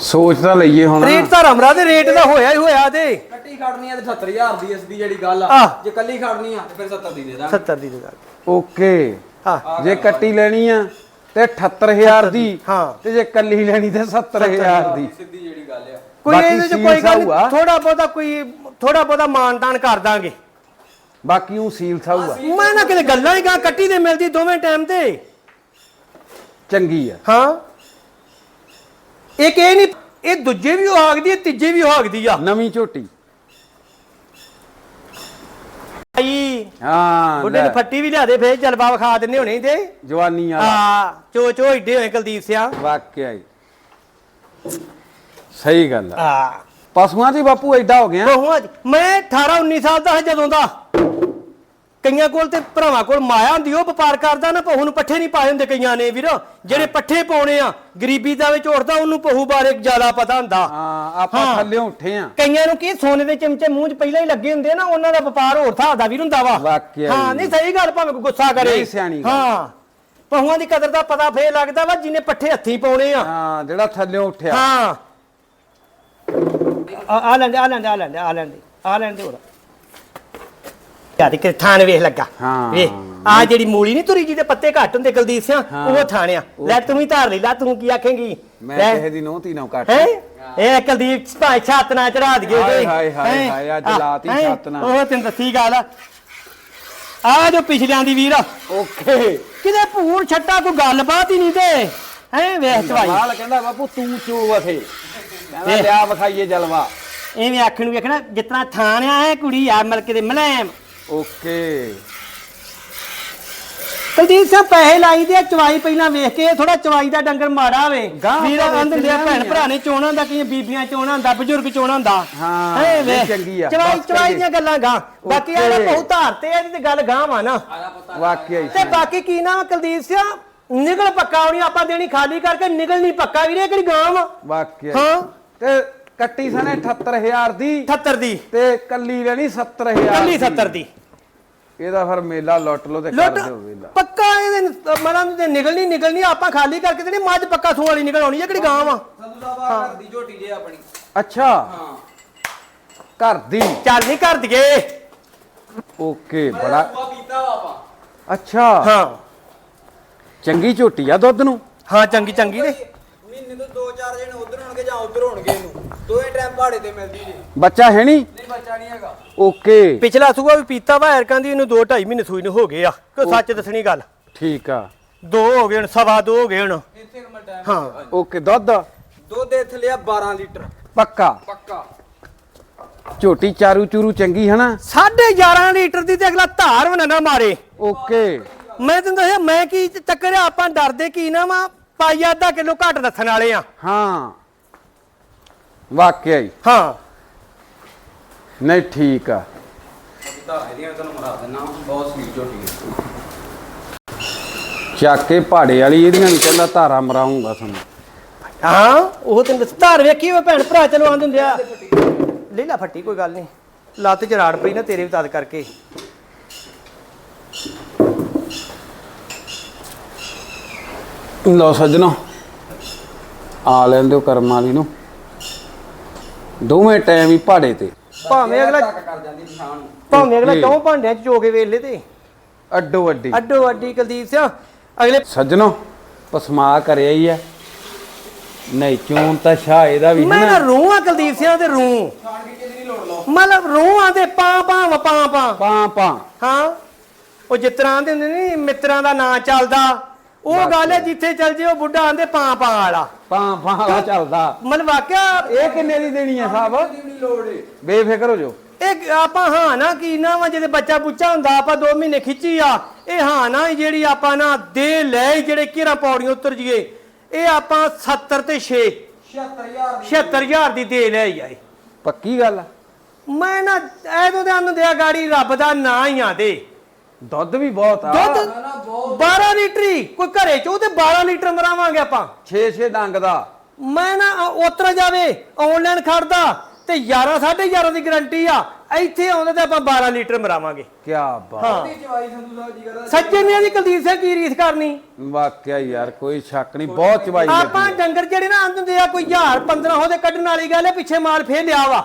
ਸੋਚ ਤਾਂ ਲਈਏ ਹੁਣ। ਰੇਟ ਧਾਰਾ ਮਰਾ ਦੇ ਰੇਟ ਦਾ ਹੋਇਆ ਹੀ ਹੋਇਆ ਤੇ। ਕੱਟੀ ਖੜਨੀ ਆ ਤੇ 78000 ਦੀ ਇਸ ਦੀ ਜਿਹੜੀ ਗੱਲ ਆ। ਆਹ। ਜੇ ਕੱਲੀ ਖੜਨੀ ਆ ਤੇ ਫਿਰ 70 ਦੀ ਦੇ ਦਾਂਗੇ। 70 ਦੀ ਦੇ ਦਾਂਗੇ। ਓਕੇ। ਹਾਂ। ਜੇ ਕੱਟੀ ਲੈਣੀ ਆ ਤੇ 78000 ਦੀ ਹਾਂ। ਤੇ ਜੇ ਕੱਲੀ ਲੈਣੀ ਤੇ 70000 ਦੀ। ਸਿੱਧੀ ਜਿਹੜੀ ਗੱਲ ਆ। ਕੋਈ ਬਾਕੀ ਇਹਦੇ ਚ ਸੀਲ ਕੋਈ ਗੱਲ ਸਾਊ ਆ। ਥੋੜਾ ਬਹੁਤਾ ਕੋਈ ਥੋੜਾ ਬਹੁਤਾ ਮਾਨਤਾਨ ਕਰ ਦਾਂਗੇ। ਬਾਕੀ ਉਹ ਸੀਲ ਥਾਊ ਆ ਮੈਂ ਨਾ ਕਿਤੇ ਗੱਲਾਂ ਹੀ ਗਾ ਕੱਟੀ ਦੇ ਮਿਲਦੀ ਦੋਵੇਂ ਟਾਈਮ ਤੇ। ਚੰਗੀ ਆ। ਹਾਂ। ਇੱਕ ਇਹ ਨਹੀਂ ਇਹ ਦੂਜੇ ਵੀ ਹਾਕਦੀ ਹੈ ਤੀਜੇ ਵੀ ਹਾਕਦੀ ਆ। ਨਵੀਂ ਝੋਟੀ। ਆਈ। ਹਾਂ ਬੁੱਢੇ ਨੂੰ ਲੈ, ਫੱਟੀ ਵੀ ਲਿਆ ਦੇ ਫੇਰ ਜਲਵਾ ਵਿਖਾ ਦਿੰਨੇ ਹੋਣੇ ਤੇ ਜਵਾਨੀ ਵਾਲਾ। ਆ ਚੋ ਚੋ ਏਡੇ ਹੋਏ ਕੁਲਦੀਪ ਸਿਆ। ਵਾਕਿਆ ਹੀ। ਸਹੀ ਗੱਲ ਆ। ਆ ਪਸ਼ੂਆਂ ਹੀ ਬਾਪੂ ਐਡਾ ਹੋ ਗਿਆ। ਮੈਂ 18 19 ਸਾਲ ਦਾ ਸੀ ਜਦੋਂ ਦਾ। ਕਈਆਂ ਕੋਲ ਤੇ ਭਰਾਵਾਂ ਕੋਲ ਮਾਇਆ ਹੁੰਦੀ ਉਹ ਵਪਾਰ ਕਰਦਾ ਨਾ ਪਹੂ ਨੂੰ ਪੱਠੇ ਨਹੀਂ ਪਾਏ ਹੁੰਦੇ ਕਈਆਂ ਨੇ ਵੀਰ। ਜਿਹੜੇ ਪੱਠੇ ਪਾਉਣੇ ਆ ਗਰੀਬੀ ਦਾ ਵਿੱਚ ਉੜਦਾ ਉਹਨੂੰ ਪਹੂ ਬਾਰੇ ਜ਼ਿਆਦਾ ਪਤਾ ਹੁੰਦਾ। ਹਾਂ ਆਪਾਂ ਹਾਂ। ਥੱਲਿਓਂ ਉੱਠੇ ਆ। ਕਈਆਂ ਨੂੰ ਕੀ ਸੋਨੇ ਦੇ ਚਮਚੇ ਮੂੰਹ 'ਚ ਪਹਿਲਾਂ ਹੀ ਲੱਗੇ ਹੁੰਦੇ ਨਾ ਉਹਨਾਂ ਦਾ ਵਪਾਰ ਹੋਰ ਹਿਸਾਬ ਦਾ ਵੀ ਹੁੰਦਾ ਵਾ। ਹਾਂ। ਨਹੀਂ ਸਹੀ ਗੱਲ ਭਾਵੇਂ ਕੋਈ ਗੁੱਸਾ ਕਰੇ। ਹਾਂ। ਪਹੂਆਂ ਦੀ ਕਦਰ ਦਾ ਪਤਾ ਫੇਰ ਲੱਗਦਾ ਵਾ ਜਿਹਨੇ ਪੱਠੇ ਹੱਥੀਂ ਪਾਉਣੇ ਆ। ਹਾਂ ਜਿਹੜਾ ਥੱਲਿਓਂ ਉੱਠਿਆ। ਹਾਂ। ਆ ਲੈਂਦੇ ਆ ਲੈਂਦੇ ਆ ਲੈਂਦੇ ਆ ਲੈਂਦੇ ਆ ਲੈਂਦੇ ਹੋਰ। ਯਾਰ ਕਿ ਥਾਣ ਵੇਖ ਲੱਗਾ ਹਾਂ। ਵੇਖ ਆ ਜਿਹੜੀ ਮੂਲੀ ਨਹੀਂ ਤੁਰੀ ਜਿਹਦੇ ਪੱਤੇ ਘੱਟ ਹੁੰਦੇ ਕੁਲਦੀਪ ਸਿੰਘ ਹਾਂ। ਉਹ ਥਾਣਿਆ ਲੈ ਤੂੰ ਵੀ ਧਾਰ ਲਈ ਲੈ ਤੂੰ ਕੀ ਆਖੇਂਗੀ ਮੈਂ ਲੈ। ਕਿਸੇ ਦੀ ਨੋਤੀ ਨਾ ਕੱਟ ਹੈ ਇਹ ਕੁਲਦੀਪ ਭਾਈ ਛੱਤ ਨਾ ਚੜਾ ਦਈਏ ਹਾਏ। ਹਾਏ, ਹਾਏ? ਹਾਏ, ਅੱਜ ਲਾਤੀ? ਛੱਤ ਨਾਲ। ਉਹ ਤੈਨੂੰ ਦੱਸੀ ਗੱਲ ਆ ਜੋ ਪਿਛਲਿਆਂ ਦੀ ਵੀਰ ਓਕੇ ਕਿਤੇ ਭੂਰ ਛੱਟਾ ਕੋਈ ਗੱਲਬਾਤ ਹੀ ਨਹੀਂ ਤੇ ਹੈ ਵੇਖ ਚਵਾਈ ਲਾਲ ਕਹਿੰਦਾ ਬਾਪੂ ਤੂੰ ਚੋ ਵਥੇ ਕਹਿੰਦਾ ਵੇਖ। ਲਿਆ ਵਿਖਾਈਏ ਜਲਵਾ ਐਵੇਂ ਆਖਣ ਨੂੰ ਵੇਖਣਾ ਜਿਤਨਾ ਥਾਣਿਆ ਹੈ ਕੁੜੀ ਆ ਮਲਕੇ ਦੇ ਮਲੈਮ ਓਕੇ। ਕੁਲਦੀਪ ਸਿੰਘ ਪੈਸੇ ਲਾਈ ਦੇ ਆ, ਚਵਾਈ ਪਹਿਲਾਂ ਵੇਖ ਕੇ ਥੋੜਾ ਚਵਾਈ ਦਾ ਡੰਗਰ ਮਾੜਾ ਹੋਵੇ ਗਾਂਹ ਵੀਰ ਆਪਾਂ ਆਂਦੇ ਹੁੰਦੇ ਆ ਭੈਣ ਆ। ਭਰਾ ਨੇ ਚੋਣਾ ਹੁੰਦਾ ਕਈਆਂ ਬੀਬੀਆਂ ਚੋਣਾ ਹੁੰਦਾ ਬਜ਼ੁਰਗ ਚੋਣਾ ਹੁੰਦਾ। ਹਾਂ, ਹੈਂ ਨਹੀਂ ਵੇਖ, ਚੰਗੀ ਆ, ਚਵਾਈ ਬਸ ਚਵਾਈ ਕਰੀਏ। ਦੀਆਂ ਗੱਲਾਂ ਗਾਂ ਬਾਕੀ ਓਕੇ। ਇਹਦਾ ਬਹੁਤ ਧਾਰ ਤੇ ਇਹਦੀ ਤੇ ਗੱਲ ਗਾਂ ਵਾ ਨਾ। ਵਾਕਿਆ ਹੀ ਤੇ ਬਾਕੀ ਕੀ ਆ ਕੁਲਦੀਪ ਸਿੰਘ? ਨਿਕਲ ਪੱਕਾ ਹੋਣੀ ਆਪਾਂ ਦੇਣੀ ਖਾਲੀ ਕਰਕੇ ਨਿਕਲ ਨਹੀਂ ਪੱਕਾ ਵੀਰੇ ਕਿਹੜੀ ਗਾਂ ਵਾ? ਵਾਕਿਆ ਹੀ। ਹਾਂ। ਤੇ ਕੱਟੀ ਸਨੇ 78000 ਦੀ। 78 ਦੀ। ਤੇ ਕੱਲੀ ਲੈਣੀ 70000 ਕੱਲੀ 70 ਦੀ। ਇਹਦਾ ਫਿਰ ਮੇਲਾ ਲੁੱਟ ਲੋ ਤੇ ਕਰ ਦਿਓ ਵੇਲਾ। ਪੱਕਾ ਇਹਦੇ ਮਨਾਂ ਦੇ ਨਿਕਲਣੀ ਨਿਕਲਣੀ ਆਪਾਂ ਖਾਲੀ ਕਰਕੇ ਤੇ ਨਹੀਂ ਮੱਝ ਪੱਕਾ ਸੂਣ ਵਾਲੀ ਨਿਕਲ ਆਉਣੀ ਹੈ ਕਿਹੜੀ ਗਾਂ ਵਾ? ਸੰਧੂ ਸਾਹਿਬ ਘਰ ਦੀ ਝੋਟੀ ਜੇ ਆਪਣੀ। ਅੱਛਾ। ਹਾਂ। ਘਰ ਦੀ। ਚੱਲ ਨਹੀਂ ਕਰ ਦਈਏ ਓਕੇ ਬੜਾ ਬੜਾ ਪੀਤਾ ਵਾ ਆਪਾਂ। ਅੱਛਾ। ਹਾਂ। ਚੰਗੀ ਝੋਟੀ ਆ ਦੁੱਧ ਨੂੰ। ਹਾਂ ਚੰਗੀ ਚੰਗੀ ਨੇ। ਮਹੀਨੇ ਤੋਂ ਦੋ ਚਾਰ ਜਣੇ ਉਧਰ ਹੋਣਗੇ ਜਾਂ ਉਧਰ ਹੋਣਗੇ ਇਹਨੂੰ। ਦੋਵੇਂ ਟਾਈਮ ਪਹਾੜੇ ਤੇ ਮਿਲਦੀ ਜੇ। ਬੱਚਾ ਹੈ ਨਹੀਂ? ਨਹੀਂ ਬੱਚਾ ਨਹੀਂ ਹੈਗਾ। ਓਕੇ। ਪਿਛਲਾ ਸੂਆ ਵੀ ਪੀਤਾ ਵਾ ਐਰਕਾਂ ਦੀ ਇਹਨੂੰ 2 2.5 ਮਹੀਨੇ ਸੂਈ ਨੂੰ ਹੋ ਗਏ ਆ। ਕੋ ਸੱਚ ਦੱਸਣੀ ਗੱਲ? ਠੀਕ ਆ। ਦੋ ਹੋ ਗਏ ਹੁਣ ਸਵਾ ਦੋ ਹੋ ਗਏ ਹੁਣ। ਇੱਥੇ ਕਮਲ ਟਾਈਮ ਹਾਂ। ਓਕੇ ਦੁੱਧ? ਦੁੱਧ ਇੱਥੇ ਲਿਆ 12 ਲੀਟਰ। ਪੱਕਾ? ਪੱਕਾ। ਝੋਟੀ ਚਾਰੂ ਚੂਰੂ ਚੰਗੀ ਹੈ ਨਾ ਸਾਢੇ 11 ਲੀਟਰ ਦੀ ਤੇ ਅਗਲਾ ਧਾਰ ਨਾ ਮਾਰੇ। ਓਕੇ। ਮੈਂ ਤੈਨੂੰ ਦੱਸਿਆ ਮੈਂ ਕੀ ਚੱਕਰ ਆ ਆਪਾਂ ਡਰਦੇ ਕੀ ਨਾ ਵਾ ਪਾਈਆ ਅੱਧਾ ਕਿਲੋ ਘੱਟ ਦੱਸਣ ਵਾਲੇ ਆ। ਹਾਂ। ਵਾਕਿਆ ਹੀ। ਹਾਂ। ਨਹੀਂ ਠੀਕ ਆ। ਧਾਰਾ ਇਹਦੀਆਂ ਮੈਂ ਤੁਹਾਨੂੰ ਮਰਾ ਦਿੰਦਾ ਬਹੁਤ ਸਵੀਟ ਝੋਟੀ ਹੈ ਚੱਕ ਕੇ ਪਹਾੜੇ ਵਾਲੀ ਇਹਦੀਆਂ ਵੀ ਕਹਿੰਦਾ ਧਾਰਾ ਮਰਾਉਂਗਾ ਤੁਹਾਨੂੰ। ਹਾਂ ਉਹ ਤੈਨੂੰ ਦੱਸ ਧਾਰ ਵੇਖੀ ਉਹ ਭੈਣ ਭਰਾ ਚਲੋ ਆਂਦੇ ਹੁੰਦੇ ਆ। ਲੈ ਲਾ ਫੱਟੀ ਕੋਈ ਗੱਲ ਨਹੀਂ। ਲੱਤ ਚ ਰਾੜ ਪਈ ਨਾ ਤੇਰੇ ਵੀ ਤਦ ਕਰਕੇ। ਲਓ ਸੱਜਣੋ ਆ ਲੈਣ ਦਿਓ ਕਰਮ ਵਾਲੀ ਨੂੰ। ਦੋਵੇਂ ਟਾਈਮ ਹੀ ਪਹਾੜੇ ਤੇ। ਭਾਵੇਂ ਅਗਲਾ ਧੱਕ ਕਰ ਜਾਂਦੀ ਪਛਾਣ ਨੂੰ। ਭਾਵੇਂ ਅਗਲਾ। ਚੌਂ ਭਾਂਡਿਆਂ ਚ ਚੋ ਕੇ ਵੇਲੇ ਤੇ। ਅੱਡੋ ਅੱਡੀ। ਅੱਡੋ ਅੱਡੀ ਕੁਲਦੀਪ ਸਿੰਘ ਅਗਲੇ ਸੱਜਣੋ ਪਸਮਾ ਕਰਿਆ ਹੀ ਆ। ਨਹੀਂ ਚੂਨ ਤਾਂ ਸ਼ਾਹ ਇਹਦਾ ਵੀ ਮੈਂ ਨਾ। ਰੂਹ ਆ ਕੁਲਦੀਪ ਸਿੰਘ ਤੇ ਰੂਹ ਖਾਣ ਦੀ ਕਿਤੇ ਨਹੀਂ ਲੋੜ ਲਓ। ਮਤਲਬ ਰੂਹ ਆ ਤੇ ਪਾਂ ਪਾਂ ਵਾ ਪਾਂ ਪਾਂ। ਪਾਂ ਪਾਂ। ਹਾਂ। ਉਹ ਜਿਸ ਤਰ੍ਹਾਂ ਆਂਦੇ ਹੁੰਦੇ ਨੇ ਮਿੱਤਰਾਂ ਦਾ ਨਾਂ ਚੱਲਦਾ। ਉਹ ਗੱਲ ਹੈ ਜਿੱਥੇ ਚੱਲ ਜੇ ਉਹ ਬੁੱਢਾ ਆਂਦੇ ਪਾਂ ਪਾਂ ਵਾਲਾ। ਪਾਂ ਪਾਂ ਵਾਲਾ ਚੱਲਦਾ। ਮਤਲਬ ਵਾਕਿਆ ਇਹ ਕਿੰਨੇ ਦੀ ਦੇਣੀ ਆ ਸਾਹਿਬ? ਬੇਫਿਕਰ ਹੋ ਜਾਓ। ਇਹ ਆਪਾਂ ਹਾਂ ਨਾ ਕੀ ਨਾ ਵਾ ਜਿਹਦੇ ਬੱਚਾ ਬੁੱਚਾ ਹੁੰਦਾ ਆਪਾਂ 2 ਮਹੀਨੇ ਖਿੱਚੀ ਆ। ਇਹ ਹਾਂ ਨਾ ਹੀ ਜਿਹੜੀ ਆਪਾਂ ਨਾ ਦੇ ਲੈ ਹੀ ਜਿਹੜੇ ਕਿਹੜਾ ਪੌੜੀਆਂ ਉਤਰ ਜੀਏ ਇਹ ਆਪਾਂ 70 ਤੇ 6 76000 ਦੀ 76000 ਦੀ ਦੇ ਲੈ ਹੀ ਆਏ ਪੱਕੀ ਗੱਲ ਆ। ਮੈਂ ਨਾ ਐਦੋਂ ਦੇ ਅੰਨ ਦਿਆ ਗਾੜੀ ਰੱਬ ਦਾ ਨਾਂ ਹੀ ਆ ਦੇ। ਦੁੱਧ ਵੀ ਬਹੁਤ ਆ। ਦੁੱਧ ਨਾ ਨਾ ਬਹੁਤ। 12 ਲੀਟਰ। ਹੀ ਕੋਈ ਘਰੇ ਚੋਂ ਤੇ 12 ਲੀਟਰ ਮਰਾਵਾਂਗੇ ਆਪਾਂ। 6-6 ਡੰਗ ਦਾ। ਮੈਂ ਨਾ ਉਤਰ ਜਾਵੇ ਆਨਲਾਈਨ ਖੜਦਾ ਤੇ 11 11.5 ਦੀ ਗਾਰੰਟੀ ਆ। ਇੱਥੇ ਆਉਂਦਾ ਤੇ ਆਪਾਂ 12 ਲੀਟਰ ਮਰਾਵਾਂਗੇ। ਕੀ ਬਾਤ। ਹਾਂ। ਸੱਚੇ ਦੀ ਕੁਲਦੀਪ ਸਿੰਘ ਕੀ ਰੀਸ ਕਰਨੀ? ਵਾਕਿਆ ਯਾਰ ਕੋਈ ਸ਼ੱਕ ਨਹੀਂ ਬਹੁਤ ਚਵਾਈ ਆਪਾਂ ਡੰਗਰ ਜਿਹੜੇ ਨਾ ਆਂਦ ਹੁੰਦੇ ਆ ਕੋਈ 1000 1500 ਦੇ ਕੱਢਣ ਵਾਲੀ ਗੱਲ ਹੈ ਪਿੱਛੇ ਮਾਲ ਫੇਰ ਲਿਆ ਵਾ।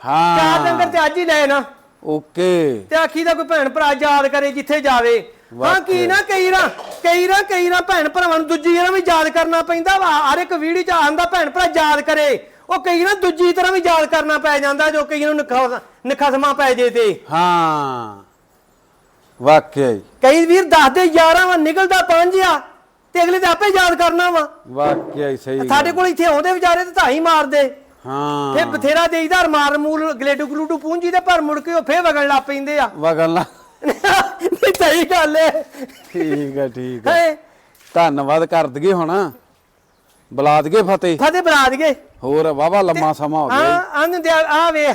ਚਾਰ ਡੰਗਰ ਹਾਂ ਤੇ ਅੱਜ ਹੀ ਲਏ ਨਾ। ਓਕੇ। ਤੇ ਆਖੀ ਦਾ ਕੋਈ ਭੈਣ ਭਰਾ ਯਾਦ ਕਰੇ ਜਿੱਥੇ ਜਾਵੇ। ਹਾਂ ਕੀ ਨਾ ਕਈ ਨਾ ਕਈ ਨਾ ਕਈ ਨਾ ਭੈਣ ਭਰਾਵਾਂ ਨੂੰ ਦੂਜੀ ਤਰ੍ਹਾਂ ਵੀ ਯਾਦ ਕਰਨਾ ਪੈਂਦਾ ਵਾ। ਹਰ ਇੱਕ ਵੀਡੀਓ ਚ ਆਂਦਾ ਭੈਣ ਭਰਾ ਯਾਦ ਕਰੇ। ਉਹ ਕਈ ਨਾ ਦੂਜੀ ਤਰ੍ਹਾਂ ਵੀ ਯਾਦ ਕਰਨਾ ਪੈ ਜਾਂਦਾ ਜੋ ਕਈਆਂ ਨੂੰ ਨਿਖਾ ਨਿਖਸਮਾ ਪੈ ਜੇ ਤੇ। ਹਾਂ। ਵਾਕਿਆ ਹੀ ਕਈ ਵੀਰ ਦੱਸਦੇ 11 ਵਾ ਨਿਕਲਦਾ 5 ਆ ਤੇ ਅਗਲੇ ਤੇ ਆਪੇ ਯਾਦ ਕਰਨਾ ਵਾ। ਵਾਕਿਆ ਹੀ ਸਹੀ ਸਾਡੇ। ਕੋਲ ਇੱਥੇ ਆਉਂਦੇ ਵਿਚਾਰੇ ਤੇ ਧਾਈ ਮਾਰਦੇ। ਹਾਂ। ਫੇ ਬਥੇਰਾ ਦੇਈਦਾ ਮਾਰ ਮੂਲ ਗਲੇਟੂ ਗਲੂਟੂ ਪੂੰਜੀ ਤੇ ਪਰ ਮੁੜ ਕੇ ਉਹ ਫੇ ਵਗਣ ਲੱਗ ਪੈਂਦੇ ਆ। ਵਗਲਾ ਨਹੀਂ ਸਹੀ ਗੱਲ ਏ। ਠੀਕ ਹੈ ਠੀਕ ਹੈ? ਧੰਨਵਾਦ ਕਰ ਦਈਏ ਹੁਣ। ਬੁਲਾ ਦਈਏ ਫਤਿਹ। ਫਤੇ ਬਣਾ ਦਈਏ। ਹੋਰ ਵਾਵਾ ਲੰਮਾ ਸਮਾਂ ਹੋ ਗਿਆ ਹਾਂ ਆਂਦੇ ਆ ਵੇ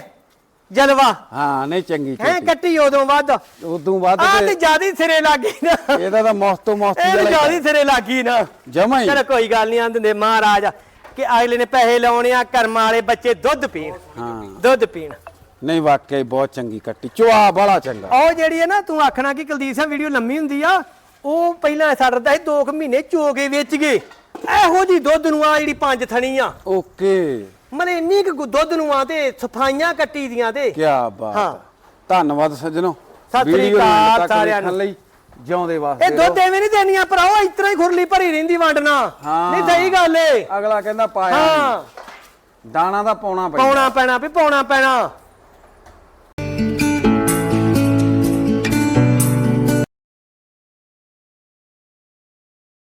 ਜਲਵਾ। ਹਾਂ ਨਹੀਂ ਚੰਗੀ ਹੈ ਕੱਟੀ ਉਦੋਂ ਵੱਧ। ਆ ਉਦੋਂ ਬਾਅਦ ਤੇ ਤੇ ਜਿਆਦੀ ਸਿਰੇ ਲੱਗੀ ਨਾ। ਇਹਦਾ ਤਾਂ ਮੌਤ ਮੌਤ ਇਹ ਜਿਆਦੀ ਸਿਰੇ ਲੱਗੀ ਨਾ। ਜਮਾ ਹੀ। ਚਲ ਕੋਈ ਗੱਲ ਨਹੀਂ ਆਂਦੇ ਮਹਾਰਾਜ। ਕਿ ਅਗਲੇ ਨੇ ਪੈਸੇ ਲਾਉਣੇ ਆ ਕਰਮਾਂ ਵਾਲੇ ਬੱਚੇ ਦੁੱਧ ਪੀਣ। ਹਾਂ। ਦੁੱਧ ਪੀਣ। ਨਹੀਂ ਵਾਕਿਆ ਹੀ ਬਹੁਤ ਚੰਗੀ ਕੱਟੀ। ਚੁਆ ਬੜਾ ਚੰਗਾ। ਉਹ ਜਿਹੜੀ ਹੈ ਨਾ ਤੂੰ ਆਖਣਾ ਕਿ ਕੁਲਦੀਪ ਸਿੰਘ ਵੀਡੀਓ ਲੰਮੀ ਹੁੰਦੀ ਆ ਉਹ ਪਹਿਲਾਂ ਛੱਡਦਾ ਸੀ 2 ਕੁ ਮਹੀਨੇ ਚੋ ਕੇ ਵੇਚ ਗਏ। ਇਹੋ ਜੀ ਦੁੱਧ ਨੂੰ ਆ ਜਿਹੜੀ ਪੰਜ ਥਣੀ ਆ। ਓਕੇ। ਮਨੇ ਇੰਨੀ ਕੁ ਦੁੱਧ ਨੂੰ ਆ ਤੇ ਸਫਾਈਆਂ ਕੱਟੀ ਦੀਆਂ ਤੇ। ਕੀ ਬਾਤ ਹਾਂ। ਧੰਨਵਾਦ ਸੱਜਣੋ। ਸਤਿ ਸ੍ਰੀ ਅਕਾਲ ਸਾਰਿਆਂ ਨੂੰ। ਲਈ। ਜਿਉਂਦੇ ਵਾਸਤੇ ਇਹ ਦੁੱਧ ਐਵੇਂ ਨਹੀਂ ਦੇਣੀਆਂ ਭਰਾਓ ਇਸ ਤਰ੍ਹਾਂ ਹੀ ਖੁਰਲੀ ਭਰੀ ਰਹਿੰਦੀ ਵੰਡਣਾ। ਨਹੀਂ ਸਹੀ ਗੱਲ ਏ। ਅਗਲਾ ਕਹਿੰਦਾ ਪਾਇਆ ਹਾਂ। ਦਾਣਾ ਦਾ ਪਾਉਣਾ ਪੈਂਦਾ। ਪਾਉਣਾ ਪੈਣਾ ਵੀ ਪਾਉਣਾ ਪੈਣਾ।